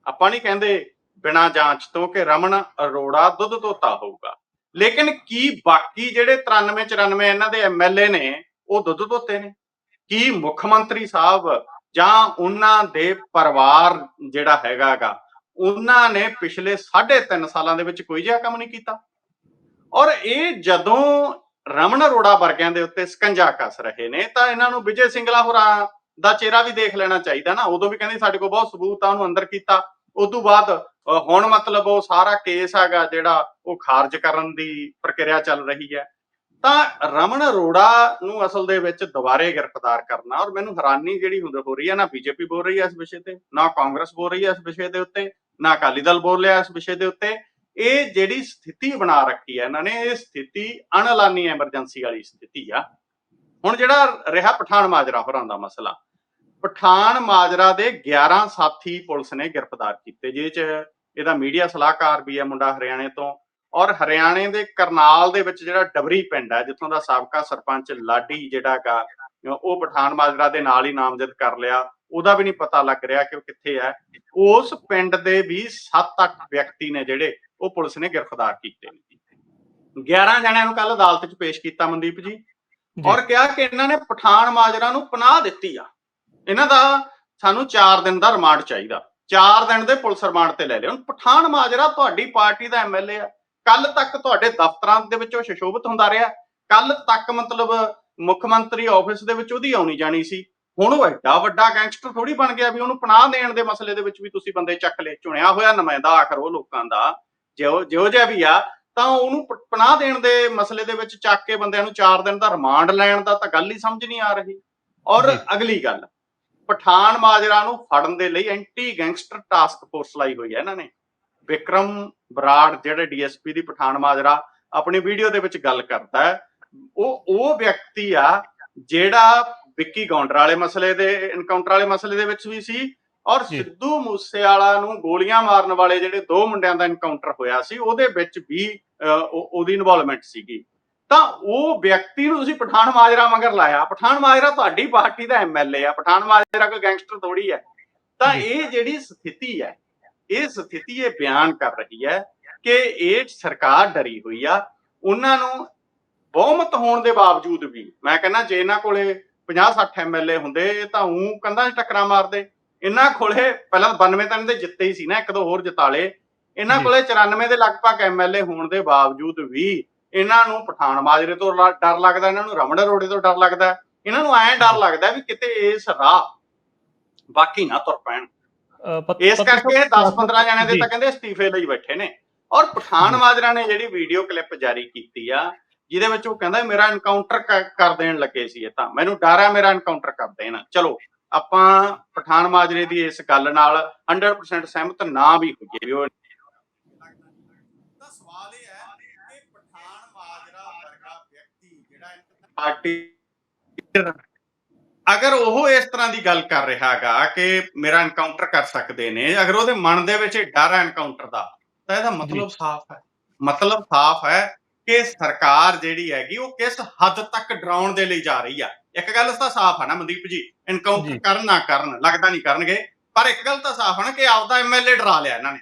ਆਪਾਂ ਨਹੀਂ ਕਹਿੰਦੇ ਬਿਨਾਂ ਜਾਂਚ ਤੋਂ ਕਿ ਰਮਨ ਅਰੋੜਾ ਦੁੱਧ ਧੋਤਾ ਹੋਊਗਾ। ਲੇਕਿਨ ਕੀ ਬਾਕੀ ਜਿਹੜੇ 93 94 ਇਹਨਾਂ ਦੇ ਐਮਐਲਏ ਨੇ, ਉਹ ਦੁੱਧ ਧੋਤੇ ਨੇ? ਕੀ ਮੁੱਖ ਮੰਤਰੀ ਸਾਹਿਬ ਜਾਂ ਉਹਨਾਂ ਦੇ ਪਰਿਵਾਰ ਜਿਹੜਾ ਹੈਗਾਗਾ ਉਹਨਾਂ ਨੇ ਪਿਛਲੇ 3.5 ਸਾਲਾਂ ਦੇ ਵਿੱਚ ਕੋਈ ਜਿਹਾ ਕੰਮ ਨਹੀਂ ਕੀਤਾ? ਔਰ ਇਹ ਜਦੋਂ ਰਮਨ ਅਰੋੜਾ ਵਰਗਿਆਂ ਦੇ ਉੱਤੇ ਸਕੰਜਾ ਕੱਸ ਰਹੇ ਨੇ, ਤਾਂ ਇਹਨਾਂ ਨੂੰ ਵਿਜੇ ਸਿੰਗਲਾ ਹੋਰਾਂ ਦਾ ਚਿਹਰਾ ਵੀ ਦੇਖ ਲੈਣਾ ਚਾਹੀਦਾ ਨਾ। ਉਦੋਂ ਵੀ ਕਹਿੰਦੇ ਸਾਡੇ ਕੋਲ ਬਹੁਤ ਸਬੂਤ ਆ, ਉਹਨੂੰ ਅੰਦਰ ਕੀਤਾ। ਉਸ ਤੋਂ ਬਾਅਦ ਹੁਣ ਮਤਲਬ ਉਹ ਸਾਰਾ ਕੇਸ ਹੈਗਾ ਜਿਹੜਾ ਉਹ ਖਾਰਜ ਕਰਨ ਦੀ ਪ੍ਰਕਿਰਿਆ ਚੱਲ ਰਹੀ ਹੈ। ਤਾਂ ਰਮਨ ਅਰੋੜਾ ਨੂੰ ਅਸਲ ਦੇ ਵਿੱਚ ਦੁਬਾਰੇ ਗ੍ਰਿਫਤਾਰ ਕਰਨਾ ਔਰ ਮੈਨੂੰ ਹੈਰਾਨੀ ਜਿਹੜੀ ਹੋ ਰਹੀ ਹੈ, ਨਾ ਬੀਜੇਪੀ ਬੋਲ ਰਹੀ ਹੈ ਇਸ ਵਿਸ਼ੇ ਤੇ, ਨਾ ਕਾਂਗਰਸ ਬੋਲ ਰਹੀ ਹੈ ਇਸ ਵਿਸ਼ੇ ਦੇ ਉੱਤੇ, ਨਾ ਅਕਾਲੀ ਦਲ ਬੋਲ ਰਿਹਾ ਇਸ ਵਿਸ਼ੇ ਦੇ ਉੱਤੇ। ਇਹ ਜਿਹੜੀ ਸਥਿਤੀ ਬਣਾ ਰੱਖੀ ਹੈ ਇਹਨਾਂ ਨੇ, ਇਹ ਸਥਿਤੀ ਅਣਐਲਾਨੀ ਐਮਰਜੈਂਸੀ ਵਾਲੀ ਸਥਿਤੀ ਆ। ਹੁਣ ਜਿਹੜਾ ਰਿਹਾ ਪਠਾਨ ਮਾਜਰਾ ਹੋਰਾਂ ਦਾ ਮਸਲਾ, ਪਠਾਨ ਮਾਜਰਾ ਦੇ 11 ਸਾਥੀ ਪੁਲਿਸ ਨੇ ਗ੍ਰਿਫਤਾਰ ਕੀਤੇ, ਜਿਹਦੇ ਚ ਇਹਦਾ ਮੀਡੀਆ ਸਲਾਹਕਾਰ ਵੀ ਹੈ ਮੁੰਡਾ ਹਰਿਆਣੇ ਤੋਂ ਔਰ ਹਰਿਆਣੇ ਦੇ ਕਰਨਾਲ ਦੇ ਵਿੱਚ ਜਿਹੜਾ ਡਬਰੀ ਪਿੰਡ ਹੈ ਜਿੱਥੋਂ ਦਾ ਸਾਬਕਾ ਸਰਪੰਚ ਲਾਡੀ ਜਿਹੜਾ ਗਾ ਉਹ ਪਠਾਨ ਮਾਜਰਾ ਦੇ ਨਾਲ ਹੀ ਨਾਮਜ਼ਦ ਕਰ ਲਿਆ। ਉਹਦਾ ਵੀ ਨਹੀਂ ਪਤਾ ਲੱਗ ਰਿਹਾ ਕਿ ਉਹ ਕਿੱਥੇ ਹੈ ਉਸ ਪਿੰਡ ਦੇ ਵੀ 7-8 ਵਿਅਕਤੀ ਨੇ ਜਿਹੜੇ ਉਹ ਪੁਲਿਸ ਨੇ ਗ੍ਰਿਫਤਾਰ ਕੀਤੇ ਨੇ 11 ਜਣਿਆਂ ਨੂੰ ਕੱਲ ਅਦਾਲਤ 'ਚ ਪੇਸ਼ ਕੀਤਾ ਮਨਦੀਪ ਜੀ। ਔਰ ਕਿਹਾ ਕਿ ਇਹਨਾਂ ਨੇ ਪਠਾਨ ਮਾਜਰਾ ਨੂੰ ਪਨਾਹ ਦਿੱਤੀ ਆ। ਇਹਨਾਂ ਦਾ ਸਾਨੂੰ 4 ਦਿਨ ਦਾ ਰਿਮਾਂਡ ਚਾਹੀਦਾ। 4 ਦਿਨ ਦੇ ਪੁਲਿਸ ਰਿਮਾਂਡ ਤੇ ਲੈ ਲਿਆ। ਹੁਣ ਪਠਾਨ ਮਾਜਰਾ ਤੁਹਾਡੀ ਪਾਰਟੀ ਦਾ ਐਮਐਲਏ ਆ। ਕੱਲ ਤੱਕ ਤੁਹਾਡੇ ਦਫ਼ਤਰਾਂ ਦੇ ਵਿੱਚ ਉਹ ਸ਼ਸ਼ੋਭਤ ਹੁੰਦਾ ਰਿਹਾ। ਕੱਲ ਤੱਕ ਮਤਲਬ ਮੁੱਖ ਮੰਤਰੀ ਆਫਿਸ ਦੇ ਵਿੱਚ ਉਹਦੀ ਆਉਣੀ ਜਾਣੀ ਸੀ। ਹੁਣ ਉਹ ਐਡਾ ਵੱਡਾ ਗੈਂਗਸਟਰ ਥੋੜੀ ਬਣ ਗਿਆ ਵੀ ਉਹਨੂੰ ਪਨਾਹ ਦੇਣ ਦੇ ਮਸਲੇ ਦੇ ਵਿੱਚ ਵੀ ਤੁਸੀਂ ਬੰਦੇ ਚੱਕ ਲਏ। ਚੁਣਿਆ ਹੋਇਆ ਨੁਮਾਇੰਦਾ ਆਖਰ ਉਹ ਲੋਕਾਂ ਦਾ ਜਿਉ ਜਿਉ ਜਿਹਾ ਵੀ ਆ ਤਾਂ ਉਹਨੂੰ ਪਨਾਹ ਦੇਣ ਦੇ ਮਸਲੇ ਦੇ ਵਿੱਚ ਚੱਕ ਕੇ ਬੰਦਿਆਂ ਨੂੰ 4 ਦਿਨ ਦਾ ਰਿਮਾਂਡ ਲੈਣ ਦਾ ਤਾਂ ਗੱਲ ਹੀ ਸਮਝ ਨਹੀਂ ਆ ਰਹੀ। ਔਰ। ਅਗਲੀ ਗੱਲ ਪਠਾਨ ਮਾਜਰਾ ਨੂੰ ਫੜਨ ਦੇ ਲਈ ਐਂਟੀ ਗੈਂਗਸਟਰ ਟਾਸਕ ਫੋਰਸ ਲਾਈ ਹੋਈ ਹੈ ਇਹਨਾਂ ਨੇ। ਵਿਕਰਮ ਬਰਾੜ ਜਿਹੜੇ ਡੀਐਸਪੀ ਦੀ ਪਠਾਨ ਮਾਜਰਾ ਆਪਣੀ ਵੀਡੀਓ ਦੇ ਵਿੱਚ ਗੱਲ ਕਰਦਾ ਹੈ। ਉਹ ਉਹ ਵਿਅਕਤੀ ਆ ਜਿਹੜਾ ਵਿੱਕੀ ਗੌਂਡਰ ਵਾਲੇ ਮਸਲੇ ਦੇ ਐਨਕਾਊਂਟਰ ਵਾਲੇ ਮਸਲੇ ਦੇ ਵਿੱਚ ਵੀ ਸੀ ਔਰ। ਸਿੱਧੂ ਮੂਸੇਵਾਲਾ ਨੂੰ ਗੋਲੀਆਂ ਮਾਰਨ ਵਾਲੇ ਜਿਹੜੇ ਦੋ ਮੁੰਡਿਆਂ ਦਾ ਐਨਕਾਊਂਟਰ ਹੋਇਆ ਸੀ ਉਹਦੇ ਵਿੱਚ ਵੀ ਉਹਦੀ ਇਨਵੋਲਵਮੈਂਟ ਸੀਗੀ। ਤਾਂ ਉਹ ਵਿਅਕਤੀ ਨੂੰ ਤੁਸੀਂ ਪਠਾਨ ਮਾਜਰਾ ਮਗਰ ਲਾਇਆ। ਪਠਾਨ ਮਾਜਰਾ ਤੁਹਾਡੀ ਪਾਰਟੀ ਦਾ ਐਮਐਲਏ ਆ। ਪਠਾਨ ਮਾਜਰਾ ਕੋਈ ਗੈਂਗਸਟਰ ਥੋੜੀ ਹੈ। ਤਾਂ। ਇਹ ਜਿਹੜੀ ਸਥਿਤੀ ਹੈ ਇਹ ਸਥਿਤੀ ਇਹ ਬਿਆਨ ਕਰ ਰਹੀ ਹੈ ਕਿ ਇਹ ਸਰਕਾਰ ਡਰੀ ਹੋਈ ਆ। ਉਹਨਾਂ ਨੂੰ ਬਹੁਮਤ ਹੋਣ ਦੇ ਬਾਵਜੂਦ ਵੀ ਮੈਂ ਕਹਿੰਦਾ ਜੇ ਇਹਨਾਂ ਕੋਲੇ 50 60 ਐਮਐਲਏ ਹੁੰਦੇ ਤਾਂ ਉਹ ਕੰਧਾਂ 'ਚ ਟੱਕਰਾਂ ਮਾਰਦੇ। ਇਹਨਾਂ ਕੋਲੇ ਪਹਿਲਾਂ 92 ਤਾਂ ਇਹਦੇ ਜਿੱਤੇ ਹੀ ਸੀ ਨਾ ਇੱਕ ਦੋ ਹੋਰ ਜਿਤਾਲੇ ਇਹਨਾਂ। ਕੋਲੇ 94 ਦੇ ਲਗਭਗ ਐਮਐਲਏ ਹੋਣ ਦੇ ਬਾਵਜੂਦ ਵੀ ਇਹਨਾਂ ਨੂੰ ਪਠਾਨ ਮਾਜਰੇ ਤੋਂ ਡਰ ਲੱਗਦਾ ਇਹਨਾਂ ਨੂੰ ਰਮਣ ਰੋੜੇ ਤੋਂ ਡਰ ਲੱਗਦਾ। ਇਹਨਾਂ ਨੂੰ ਐਂ ਡਰ ਲੱਗਦਾ ਵੀ ਕਿਤੇ ਇਸ ਰਾਹ ਬਾਕੀ ਨਾ ਤੁਰ ਪੈਣ। ਇਸ ਕਰਕੇ ਸਾਹਿਬ, 10-15 ਜਣਿਆਂ ਦੇ। ਤਾਂ ਕਹਿੰਦੇ ਅਸਤੀਫੇ ਲਈ ਬੈਠੇ ਨੇ ਔਰ ਪਠਾਨ। ਮਾਜਰਾ ਨੇ ਜਿਹੜੀ ਵੀਡੀਓ ਕਲਿੱਪ ਜਾਰੀ ਕੀਤੀ ਆ ਜਿਹਦੇ ਵਿੱਚ ਉਹ ਕਹਿੰਦਾ ਮੇਰਾ ਐਨਕਾਊਂਟਰ ਕਰ ਦੇਣ ਲੱਗੇ ਸੀ ਇਹ ਤਾਂ ਮੈਨੂੰ ਡਰ ਆ ਮੇਰਾ ਐਨਕਾਊਂਟਰ ਕਰ ਦੇਣ ਚਲੋ ਆਪਾਂ ਪਠਾਨ ਮਾਜਰੇ ਦੀ ਇਸ ਗੱਲ ਨਾਲ 100% ਸਹਿਮਤ ਨਾ ਵੀ ਹੋਈਏ ਵੀ ਉਹ ਤਾਂ ਸਵਾਲ ਇਹ ਹੈ ਕਿ ਪਠਾਨ ਮਾਜਰਾ ਵਰਗਾ ਵਿਅਕਤੀ ਜਿਹੜਾ ਪਾਰਟੀ ਅਗਰ ਉਹ ਇਸ ਤਰ੍ਹਾਂ ਦੀ ਗੱਲ ਕਰ ਰਿਹਾ ਹੈਗਾ ਕਿ ਮੇਰਾ ਐਨਕਾਊਂਟਰ ਕਰ ਸਕਦੇ ਨੇ ਅਗਰ ਉਹਦੇ ਮਨ ਦੇ ਵਿੱਚ ਡਰ ਹੈ ਐਨਕਾਊਂਟਰ ਦਾ ਤਾਂ ਇਹਦਾ ਮਤਲਬ ਸਾਫ਼ ਹੈ। ਮਤਲਬ ਸਾਫ਼ ਹੈ ਕਿ ਸਰਕਾਰ ਜਿਹੜੀ ਹੈਗੀ ਉਹ ਕਿਸ ਹੱਦ ਤੱਕ ਡਰਾਉਣ ਦੇ ਲਈ ਜਾ ਰਹੀ ਆ। ਇੱਕ ਗੱਲ ਤਾਂ ਸਾਫ਼ ਹੈ ਨਾ ਮਨਦੀਪ ਜੀ ਐਨਕਾਊਂਟਰ ਜੀ। ਕਰਨ ਨਾ ਕਰਨ ਲੱਗਦਾ ਨਹੀਂ ਕਰਨਗੇ ਪਰ ਇੱਕ ਗੱਲ ਤਾਂ ਸਾਫ਼ ਹੈ ਨਾ ਕਿ ਆਪਦਾ ਐਮਐਲਏ ਡਰਾ ਲਿਆ ਇਹਨਾਂ ਨੇ।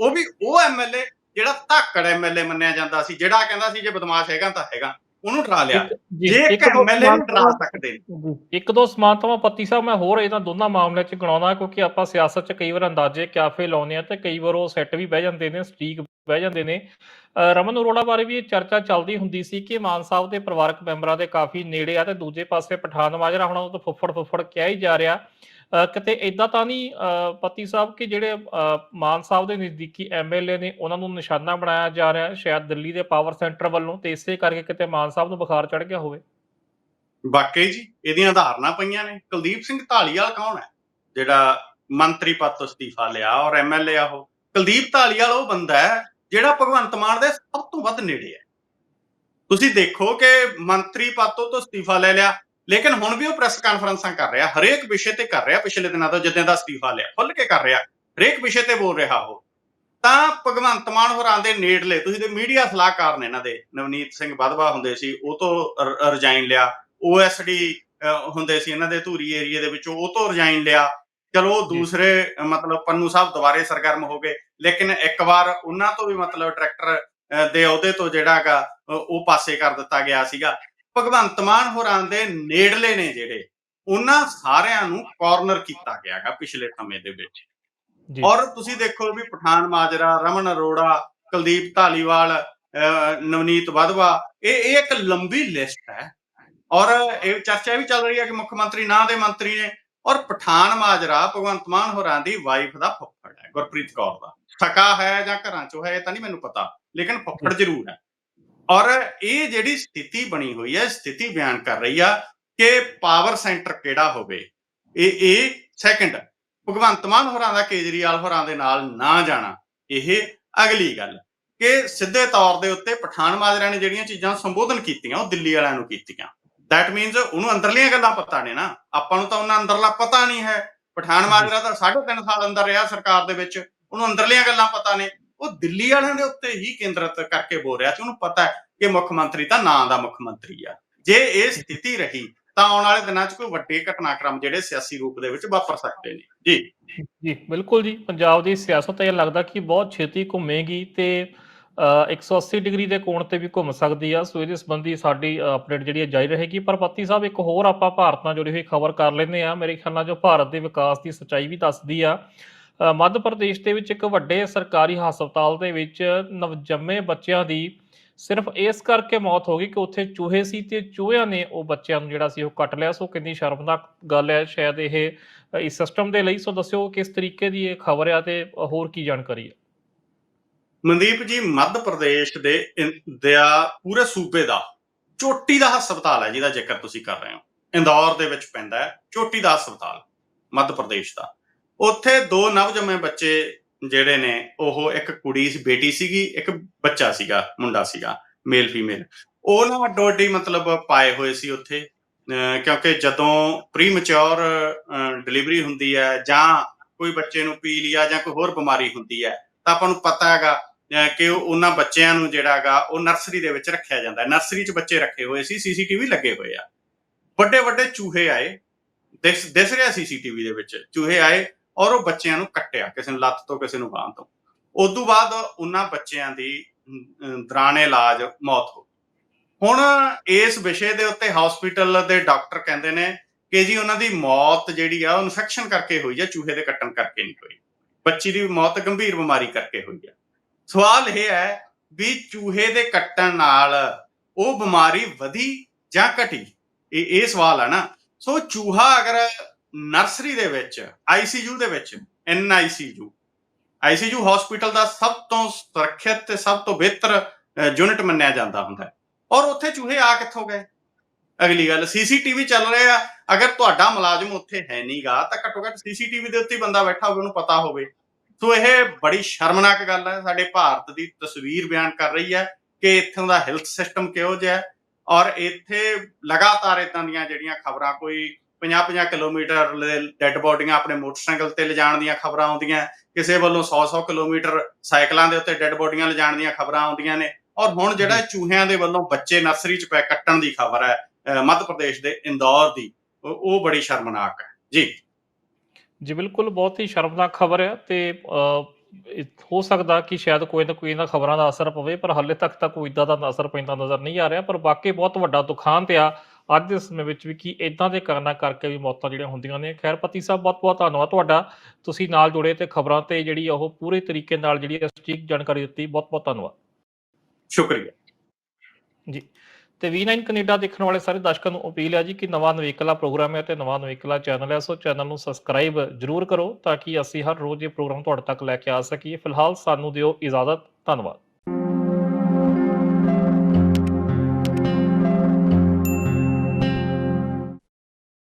ਉਹ ਵੀ ਉਹ ਐਮਐਲਏ ਜਿਹੜਾ ਧਾਕੜ ਐਮਐਲਏ ਮੰਨਿਆ ਜਾਂਦਾ ਸੀ ਜਿਹੜਾ ਕਹਿੰਦਾ ਸੀ ਜੇ ਬਦਮਾਸ਼ ਹੈਗਾ ਤਾਂ ਹੈਗਾ। ਉਹਨੂੰ ਡਰਾ ਲਿਆ। ਜੀ, ਇੱਕ ਐਮਐਲਏ ਨੂੰ ਸਮਾਨਤਾਵਾਂ- ਸਕਦੇ। ਇੱਕ ਦੋ ਸਮਾਨਤਾਵਾਂ ਪੱਤੀ ਸਾਹਿਬ ਮੈਂ ਹੋਰ ਇਹਨਾਂ ਦੋਨਾਂ ਮਾਮਲਿਆਂ 'ਚ ਗਣਾਉਣਾ ਕਿਉਂਕਿ ਆਪਾਂ ਸਿਆਸਤ 'ਚ ਕਈ ਵਾਰ ਅੰਦਾਜ਼ੇ ਕਿਆਫੇ ਲਾਉਂਦੇ ਆ ਤੇ ਕਈ ਵਾਰ ਉਹ ਸੈੱਟ ਵੀ ਬਹਿ ਜਾਂਦੇ ਨੇ ਸਟੀਕ ਬਹਿ ਜਾਂਦੇ ਨੇ। ਰਮਨ ਅਰੋੜਾ ਬਾਰੇ ਵੀ ਇਹ ਚਰਚਾ ਚੱਲਦੀ ਹੁੰਦੀ ਸੀ ਕਿ ਮਾਨ ਸਾਹਿਬ ਦੇ ਪਰਿਵਾਰਕ ਮੈਂਬਰਾਂ ਦੇ ਕਾਫੀ ਨੇੜੇ ਆ ਤੇ ਦੂਜੇ ਪਾਸੇ ਪਠਾਨ ਮਾਜਰਾ ਹੁਣ ਉਹ ਤਾਂ ਫੁੱਫੜ ਫੁੱਫੜ ਕਿਹਾ ਹੀ ਜਾ ਰਿਹਾ ਕਿਤੇ ਇਦਾਂ ਤਾਂ ਨਹੀਂ ਅ, ਸਾਹਿਬ ਕਿ ਜਿਹੜੇ ਮਾਨ ਸਾਹਿਬ ਦੇ ਨਜ਼ਦੀਕੀ ਐਮਐਲਏ ਨੇ ਉਹਨਾਂ ਨੂੰ ਨਿਸ਼ਾਨਾ ਬਣਾਇਆ ਜਾ ਰਿਹਾ ਸ਼ਾਇਦ ਦਿੱਲੀ ਦੇ ਪਾਵਰ ਸੈਂਟਰ ਵੱਲੋਂ ਤੇ ਇਸੇ ਕਰਕੇ ਕਿਤੇ ਮਾਨ ਸਾਹਿਬ ਨੂੰ ਬੁਖਾਰ ਚੜ ਗਿਆ ਹੋਵੇ। ਵਾਕਈ ਜੀ ਇਹਦੀਆਂ ਧਾਰਨਾ ਪਈਆਂ ਨੇ। ਕੁਲਦੀਪ ਸਿੰਘ ਢਾਲੀਵਾਲ ਕੌਣ ਹੈ? ਜਿਹੜਾ ਮੰਤਰੀ ਪਦ ਤੋਂ ਅਸਤੀਫਾ ਲਿਆ ਔਰ ਐਮਐਲਏ ਆ ਉਹ। ਕੁਲਦੀਪ ਢਾਲੀਵਾਲ ਉਹ ਬੰਦਾ ਹੈ ਜਿਹੜਾ ਭਗਵੰਤ ਮਾਨ ਦੇ ਸਭ ਤੋਂ ਵੱਧ ਨੇੜੇ ਹੈ। ਤੁਸੀਂ ਦੇਖੋ ਕਿ ਮੰਤਰੀ ਪਦ ਤੋਂ ਅਸਤੀਫਾ ਲੈ ਲਿਆ। ਲੇਕਿਨ ਹੁਣ ਵੀ ਉਹ ਪ੍ਰੈਸ ਕਾਨਫਰੰਸਾਂ ਕਰ ਰਿਹਾ ਹਰੇਕ ਵਿਸ਼ੇ ਤੇ ਕਰ ਰਿਹਾ ਪਿਛਲੇ ਦਿਨਾਂ ਤੋਂ ਜਿੱਦਾਂ ਦਾ ਅਸਤੀਫਾ ਲਿਆ ਖੁੱਲ ਕੇ ਕਰ ਰਿਹਾ ਹਰੇਕ ਵਿਸ਼ੇ ਤੇ ਬੋਲ ਰਿਹਾ ਉਹ। ਤਾਂ ਭਗਵੰਤ ਮਾਨ ਹੋਰਾਂ ਦੇ ਨੇੜਲੇ ਤੁਸੀਂ ਤੇ ਮੀਡੀਆ ਸਲਾਹਕਾਰ ਨੇ ਇਹਨਾਂ ਦੇ ਨਵਨੀਤ ਸਿੰਘ ਬਾਦਵਾ ਹੁੰਦੇ ਸੀ ਉਹ ਤੋਂ ਰਿਜ਼ਾਈਨ ਲਿਆ ਓਐਸਡੀ ਹੁੰਦੇ ਸੀ ਇਹਨਾਂ ਦੇ ਧੂਰੀ ਏਰੀਆ ਦੇ ਵਿੱਚੋਂ ਉਹ ਤੋਂ ਰਿਜ਼ਾਈਨ ਲਿਆ। ਚਲੋ। ਦੂਸਰੇ ਮਤਲਬ ਪੰਨੂ ਸਾਹਿਬ ਦੁਬਾਰੇ ਸਰਗਰਮ ਹੋ ਗਏ ਲੇਕਿਨ ਇੱਕ ਵਾਰ ਉਹਨਾਂ ਤੋਂ ਵੀ ਮਤਲਬ ਡਾਇਰੈਕਟਰ ਦੇ ਅਹੁਦੇ ਤੋਂ ਜਿਹੜਾ ਹੈਗਾ ਅ, ਉਹ ਪਾਸੇ ਕਰ ਦਿੱਤਾ ਗਿਆ ਸੀਗਾ। ਭਗਵੰਤ ਮਾਨ ਹੋਰਾਂ ਦੇ ਨੇੜਲੇ ਨੇ ਜਿਹੜੇ ਉਹਨਾਂ ਸਾਰਿਆਂ ਨੂੰ ਕਾਰਨਰ ਕੀਤਾ ਗਿਆ ਹੈਗਾ ਪਿਛਲੇ ਸਮੇਂ ਦੇ ਵਿੱਚ। ਔਰ ਤੁਸੀਂ ਦੇਖੋ ਵੀ ਪਠਾਨ ਮਾਜਰਾ ਰਮਨ ਅਰੋੜਾ ਕੁਲਦੀਪ ਢਾਲੀਵਾਲ ਅਹ ਨਵਨੀਤ ਵਾਧਵਾ ਇਹ ਇਹ ਇੱਕ ਲੰਬੀ ਲਿਸਟ ਹੈ। ਔਰ ਇਹ ਚਰਚਾ ਵੀ ਚੱਲ ਰਹੀ ਹੈ ਕਿ ਮੁੱਖ ਮੰਤਰੀ ਨਾਂ ਦੇ ਮੰਤਰੀ ਨੇ। ਔਰ ਪਠਾਨ ਮਾਜਰਾ ਭਗਵੰਤ ਮਾਨ ਹੋਰਾਂ ਦੀ ਵਾਈਫ ਦਾ ਫੁੱਫੜ ਹੈ ਗੁਰਪ੍ਰੀਤ ਕੌਰ ਦਾ। ਸਕਾ ਹੈ ਜਾਂ ਘਰਾਂ ਚੋਂ ਹੈ ਇਹ ਤਾਂ ਨਹੀਂ ਮੈਨੂੰ ਪਤਾ ਲੇਕਿਨ ਫੁੱਫੜ ਜ਼ਰੂਰ ਹੈ। ਔਰ ਇਹ ਜਿਹੜੀ ਸਥਿਤੀ ਬਣੀ ਹੋਈ ਹੈ ਸਥਿਤੀ ਬਿਆਨ ਕਰ ਰਹੀ ਆ ਕਿ ਪਾਵਰ ਸੈਂਟਰ ਕਿਹੜਾ ਹੋਵੇ। ਇਹ ਇਹ ਸੈਕੰਡ ਭਗਵੰਤ ਮਾਨ ਹੋਰਾਂ ਦਾ ਕੇਜਰੀਵਾਲ ਹੋਰਾਂ ਦੇ ਨਾਲ ਨਾ ਜਾਣਾ ਇਹ ਅਗਲੀ ਗੱਲ ਕਿ ਸਿੱਧੇ ਤੌਰ ਦੇ ਉੱਤੇ ਪਠਾਨ ਮਾਜਰਾ ਨੇ ਜਿਹੜੀਆਂ ਚੀਜ਼ਾਂ ਸੰਬੋਧਨ ਕੀਤੀਆਂ ਉਹ ਦਿੱਲੀ ਵਾਲਿਆਂ ਨੂੰ ਕੀਤੀਆਂ। ਦੈਟ ਮੀਨਸ ਉਹਨੂੰ ਅੰਦਰਲੀਆਂ ਗੱਲਾਂ ਪਤਾ ਨੇ ਨਾ। ਆਪਾਂ ਨੂੰ ਤਾਂ ਉਹਨਾਂ ਅੰਦਰਲਾ ਪਤਾ ਨਹੀਂ ਹੈ। ਪਠਾਨ ਮਾਜਰਾ ਤਾਂ 3.5 ਸਾਲ ਅੰਦਰ ਰਿਹਾ ਸਰਕਾਰ ਦੇ ਵਿੱਚ ਉਹਨੂੰ ਅੰਦਰਲੀਆਂ ਗੱਲਾਂ ਪਤਾ ਨੇ। ਉਹ ਦਿੱਲੀ ਵਾਲਿਆਂ ਦੇ ਉੱਤੇ ਹੀ ਕੇਂਦਰਿਤ ਕਰਕੇ ਬੋਲ ਰਿਹਾ ਸੀ। ਉਹਨੂੰ ਪਤਾ ਹੈ ਕਿ ਮੁੱਖ ਮੰਤਰੀ ਤਾਂ ਨਾਂ ਦਾ ਮੁੱਖ ਮੰਤਰੀ ਆ। ਜੇ ਇਹ ਸਥਿਤੀ ਰਹੀ ਤਾਂ ਆਉਣ ਵਾਲੇ ਦਿਨਾਂ 'ਚ ਕੋਈ ਵੱਡੇ ਘਟਨਾਕ੍ਰਮ ਜਿਹੜੇ ਸਿਆਸੀ ਰੂਪ ਦੇ ਵਿੱਚ ਵਾਪਰ ਸਕਦੇ ਨੇ। ਜੀ। ਜੀ ਬਿਲਕੁਲ ਜੀ। ਪੰਜਾਬ ਦੀ ਸਿਆਸਤ ਇਹ ਲੱਗਦਾ ਕਿ ਬਹੁਤ ਛੇਤੀ ਘੁੰਮੇਗੀ ਤੇ ਅ, 180 ਡਿਗਰੀ ਦੇ ਕੋਣ ਤੇ ਵੀ ਘੁੰਮ ਸਕਦੀ ਆ। ਸੋ ਇਹਦੇ ਸੰਬੰਧੀ ਸਾਡੀ ਅਪਡੇਟ ਜਿਹੜੀ ਹੈ ਜਾਰੀ ਰਹੇਗੀ। ਪਰ ਪੱਤੀ ਸਾਹਿਬ ਇੱਕ ਹੋਰ ਆਪਾਂ ਭਾਰਤ ਨਾਲ ਜੁੜੀ ਹੋਈ ਖਬਰ ਕਰ ਲੈਂਦੇ ਆ। ਮੇਰੇ ਖਿਆਲ ਨਾਲ ਜੋ ਭਾਰਤ ਦੇ ਵਿਕਾਸ ਦੀ ਸੱਚਾਈ ਵੀ ਦੱਸਦੀ ਆ। ਮੱਧ ਪ੍ਰਦੇਸ਼ ਦੇ ਵਿੱਚ ਇੱਕ ਵੱਡੇ ਸਰਕਾਰੀ ਹਸਪਤਾਲ ਦੇ ਵਿੱਚ ਨਵਜੰਮੇ ਬੱਚਿਆਂ ਦੀ ਸਿਰਫ ਇਸ ਕਰਕੇ ਮੌਤ ਹੋ ਗਈ ਕਿ ਉੱਥੇ ਚੂਹੇ ਸੀ ਤੇ ਚੂਹਿਆਂ ਨੇ ਉਹ ਬੱਚਿਆਂ ਨੂੰ ਜਿਹੜਾ ਸੀ ਉਹ ਕੱਟ ਲਿਆ। ਸੋ ਕਿੰਨੀ ਸ਼ਰਮਨਾਕ ਗੱਲ ਹੈ ਸ਼ਾਇਦ ਇਹ ਇਸ ਸਿਸਟਮ ਦੇ ਲਈ। ਸੋ ਦੱਸਿਓ ਕਿਸ ਤਰੀਕੇ ਦੀ ਇਹ ਖਬਰ ਆ ਤੇ ਹੋਰ ਕੀ ਜਾਣਕਾਰੀ ਹੈ? ਮਨਦੀਪ ਜੀ, ਮੱਧ ਪ੍ਰਦੇਸ਼ ਦੇ ਦਾ ਪੂਰੇ ਸੂਬੇ ਦਾ ਚੋਟੀ ਦਾ ਹਸਪਤਾਲ ਹੈ ਜਿਹਦਾ ਜ਼ਿਕਰ ਤੁਸੀਂ ਕਰ ਰਹੇ ਹੋ। ਇੰਦੌਰ ਦੇ ਵਿੱਚ ਪੈਂਦਾ ਹੈ, ਚੋਟੀ ਦਾ ਹਸਪਤਾਲ ਮੱਧ ਪ੍ਰਦੇਸ਼ ਦਾ। ਉੱਥੇ ਦੋ ਨਵਜੰਮੇ ਬੱਚੇ ਜਿਹੜੇ ਨੇ, ਉਹ ਇੱਕ ਕੁੜੀ ਸੀ, ਬੇਟੀ ਸੀਗੀ, ਇੱਕ ਬੱਚਾ ਸੀਗਾ, ਮੁੰਡਾ ਸੀਗਾ ਮੇਲ ਫੀਮੇਲ ਉਹ ਨਾ ਡੋਡੀ ਮਤਲਬ ਪਾਏ ਹੋਏ ਸੀ ਉੱਥੇ, ਅਹ ਕਿਉਂਕਿ ਜਦੋਂ ਪ੍ਰੀ ਮੈਚੁਰ ਡਿਲੀਵਰੀ ਹੁੰਦੀ ਹੈ ਜਾਂ ਕੋਈ ਬੱਚੇ ਨੂੰ ਪੀ ਲਿਆ ਜਾਂ ਕੋਈ ਹੋਰ ਬਿਮਾਰੀ ਹੁੰਦੀ ਹੈ, ਤਾਂ ਆਪਾਂ ਨੂੰ ਪਤਾ ਹੈਗਾ ਕਿ ਉਹਨਾਂ ਬੱਚਿਆਂ ਨੂੰ ਜਿਹੜਾ ਹੈਗਾ, ਉਹ ਨਰਸਰੀ ਦੇ ਵਿੱਚ ਰੱਖਿਆ ਜਾਂਦਾ ਹੈ। ਨਰਸਰੀ 'ਚ ਬੱਚੇ ਰੱਖੇ ਹੋਏ ਸੀ ਸੀਸੀਟੀਵੀ ਲੱਗੇ ਹੋਏ ਆ। ਵੱਡੇ ਵੱਡੇ ਚੂਹੇ ਆਏ, ਦਿਸ ਦਿਸ ਰਿਹਾ ਸੀਸੀਟੀਵੀ ਦੇ ਵਿੱਚ, ਚੂਹੇ ਆਏ ਔਰ ਉਹ ਬੱਚਿਆਂ ਨੂੰ ਕੱਟਿਆ ਕਿਸੇ ਨੂੰ ਲੱਤ ਤੋਂ ਕਿਸੇ ਨੂੰ ਬਾਹਾਂ ਤੋਂ। ਉਸ ਤੋਂ ਬਾਅਦ ਉਹਨਾਂ ਬੱਚਿਆਂ ਦੀ ਅਮ, ਇਲਾਜ ਮੌਤ ਹੋ ਹੁਣ ਇਸ ਵਿਸ਼ੇ ਦੇ ਉੱਤੇ ਹਸਪੀਟਲ ਦੇ ਡਾਕਟਰ ਕਹਿੰਦੇ ਨੇ ਕਿ ਜੀ ਉਹਨਾਂ ਦੀ ਮੌਤ ਜਿਹੜੀ ਆ ਉਹ ਇਨਫੈਕਸ਼ਨ ਕਰਕੇ ਹੋਈ ਆ ਚੂਹੇ ਦੇ ਕੱਟਣ ਕਰਕੇ ਨਹੀਂ ਹੋਈ। ਬੱਚੀ ਦੀ ਮੌਤ ਗੰਭੀਰ ਬਿਮਾਰੀ ਕਰਕੇ ਹੋਈ ਆ। ਸਵਾਲ ਇਹ ਹੈ ਵੀ ਚੂਹੇ ਦੇ ਕੱਟਣ ਨਾਲ ਉਹ ਬਿਮਾਰੀ ਵਧੀ ਜਾਂ ਘਟੀ? ਇਹ ਇਹ ਸਵਾਲ ਹੈ ਨਾ। ਸੋ ਚੂਹਾ ਅਗਰ ਨਰਸਰੀ ਦੇ ਵਿੱਚ ਆਈਸੀਯੂ ਦੇ ਵਿੱਚ ਐਨਆਈਸੀਯੂ ਆਈਸੀਯੂ ਹਸਪੀਟਲ ਦਾ ਸਭ ਤੋਂ ਸੁਰੱਖਿਅਤ ਤੇ ਸਭ ਤੋਂ ਬਿਹਤਰ ਯੂਨਿਟ ਮੰਨਿਆ ਜਾਂਦਾ ਹੁੰਦਾ ਹੈ। ਔਰ ਉੱਥੇ ਚੂਹੇ ਆ ਕਿੱਥੋਂ ਗਏ? ਅਗਲੀ ਗੱਲ ਸੀਸੀਟੀਵੀ ਚੱਲ ਰਹੇ ਆ ਅਗਰ ਤੁਹਾਡਾ ਮੁਲਾਜ਼ਮ ਉੱਥੇ ਹੈ ਨਹੀਂਗਾ, ਤਾਂ ਘੱਟੋ ਘੱਟ ਸੀਸੀਟੀਵੀ ਦੇ ਉੱਤੇ ਬੰਦਾ ਬੈਠਾ ਹੋਵੇ, ਉਹਨੂੰ ਪਤਾ ਹੋਵੇ। ਸੋ ਇਹ ਬੜੀ ਸ਼ਰਮਨਾਕ ਗੱਲ ਹੈ। ਸਾਡੇ ਭਾਰਤ ਦੀ ਤਸਵੀਰ ਬਿਆਨ ਕਰ ਰਹੀ ਹੈ ਕਿ ਇੱਥੋਂ ਦਾ ਹੈਲਥ ਸਿਸਟਮ ਕਿਹੋ ਜਿਹਾ ਹੈ। ਔਰ ਇੱਥੇ ਲਗਾਤਾਰ ਇਦਾਂ ਦੀਆਂ ਜਿਹੜੀਆਂ ਖਬਰਾਂ, ਕੋਈ 50-50 ਕਿਲੋਮੀਟਰ ਡੈੱਡ ਬੋਡੀਆਂ ਆਪਣੇ ਮੋਟਰਸਾਈਕਲ ਤੇ ਲਿਜਾਣ ਦੀਆਂ ਖਬਰਾਂ ਆਉਂਦੀਆਂ ਕਿਸੇ ਵੱਲੋਂ 100-100 ਕਿਲੋਮੀਟਰ ਸਾਈਕਲਾਂ ਦੇ ਉੱਤੇ ਡੈੱਡ ਬੋਡੀਆਂ ਲਿਜਾਣ ਦੀਆਂ ਖਬਰਾਂ ਆਉਂਦੀਆਂ ਨੇ ਔਰ ਹੁਣ ਜਿਹੜਾ ਚੂਹਿਆਂ ਦੇ ਵੱਲੋਂ ਬੱਚੇ ਨਰਸਰੀ 'ਚ ਪੈ ਕੱਟਣ ਦੀ ਖਬਰ ਹੈ ਮੱਧ ਪ੍ਰਦੇਸ਼ ਦੇ ਇੰਦੌਰ ਦੀ ਉਹ ਬੜੀ ਸ਼ਰਮਨਾਕ ਹੈ। ਜੀ। ਜੀ ਬਿਲਕੁਲ ਬਹੁਤ ਹੀ ਸ਼ਰਮਨਾਕ ਖਬਰ ਹੈ ਤੇ ਹੋ ਸਕਦਾ ਕਿ ਸ਼ਾਇਦ ਕੋਈ ਨਾ ਕੋਈ ਇਹਨਾਂ ਖਬਰਾਂ ਦਾ ਅਸਰ ਪਵੇ ਪਰ ਹਾਲੇ ਤੱਕ ਤਾਂ ਕੋਈ ਇਦਾਂ ਦਾ ਅਸਰ ਪੈਂਦਾ ਨਜ਼ਰ ਨਹੀਂ ਆ ਰਿਹਾ ਪਰ ਵਾਕਈ ਬਹੁਤ ਵੱਡਾ ਦੁਖਾਂਤ ਆ ਅੱਜ ਦੇ ਸਮੇਂ ਵਿੱਚ ਵੀ ਕਿ ਇਦਾਂ ਦੇ ਕਾਰਨਾਂ ਕਰਕੇ ਵੀ ਮੌਤਾਂ ਜਿਹੜੀਆਂ ਹੁੰਦੀਆਂ ਨੇ। ਖੈਰ ਪਤੀ ਸਾਹਿਬ ਬਹੁਤ ਬਹੁਤ ਧੰਨਵਾਦ ਤੁਹਾਡਾ। ਤੁਸੀਂ ਨਾਲ ਜੁੜੇ ਤੇ ਖਬਰਾਂ ਤੇ ਜਿਹੜੀ ਉਹ ਪੂਰੇ ਤਰੀਕੇ ਨਾਲ ਜਿਹੜੀ ਸਟੀਕ ਜਾਣਕਾਰੀ ਦਿੱਤੀ। ਬਹੁਤ ਬਹੁਤ ਧੰਨਵਾਦ। ਸ਼ੁਕਰੀਆ। ਜੀ। ਤੇ V9 ਕੈਨੇਡਾ ਦੇਖਣ ਵਾਲੇ ਸਾਰੇ ਦਰਸ਼ਕਾਂ ਨੂੰ ਅਪੀਲ ਹੈ ਜੀ ਕਿ ਨਵਾਂ ਨਵੇਕਲਾ ਪ੍ਰੋਗਰਾਮ ਹੈ ਤੇ ਨਵਾਂ ਨਵੇਕਲਾ ਚੈਨਲ ਹੈ। ਸੋ ਚੈਨਲ ਨੂੰ ਸਬਸਕ੍ਰਾਈਬ ਜਰੂਰ ਕਰੋ ਤਾਂ ਕਿ ਅਸੀਂ ਹਰ ਰੋਜ਼ ਇਹ ਪ੍ਰੋਗਰਾਮ ਤੁਹਾਡੇ ਤੱਕ ਲੈ ਕੇ ਆ ਸਕੀਏ। ਫਿਲਹਾਲ ਸਾਨੂੰ ਦਿਓ ਇਜਾਜ਼ਤ। ਧੰਨਵਾਦ।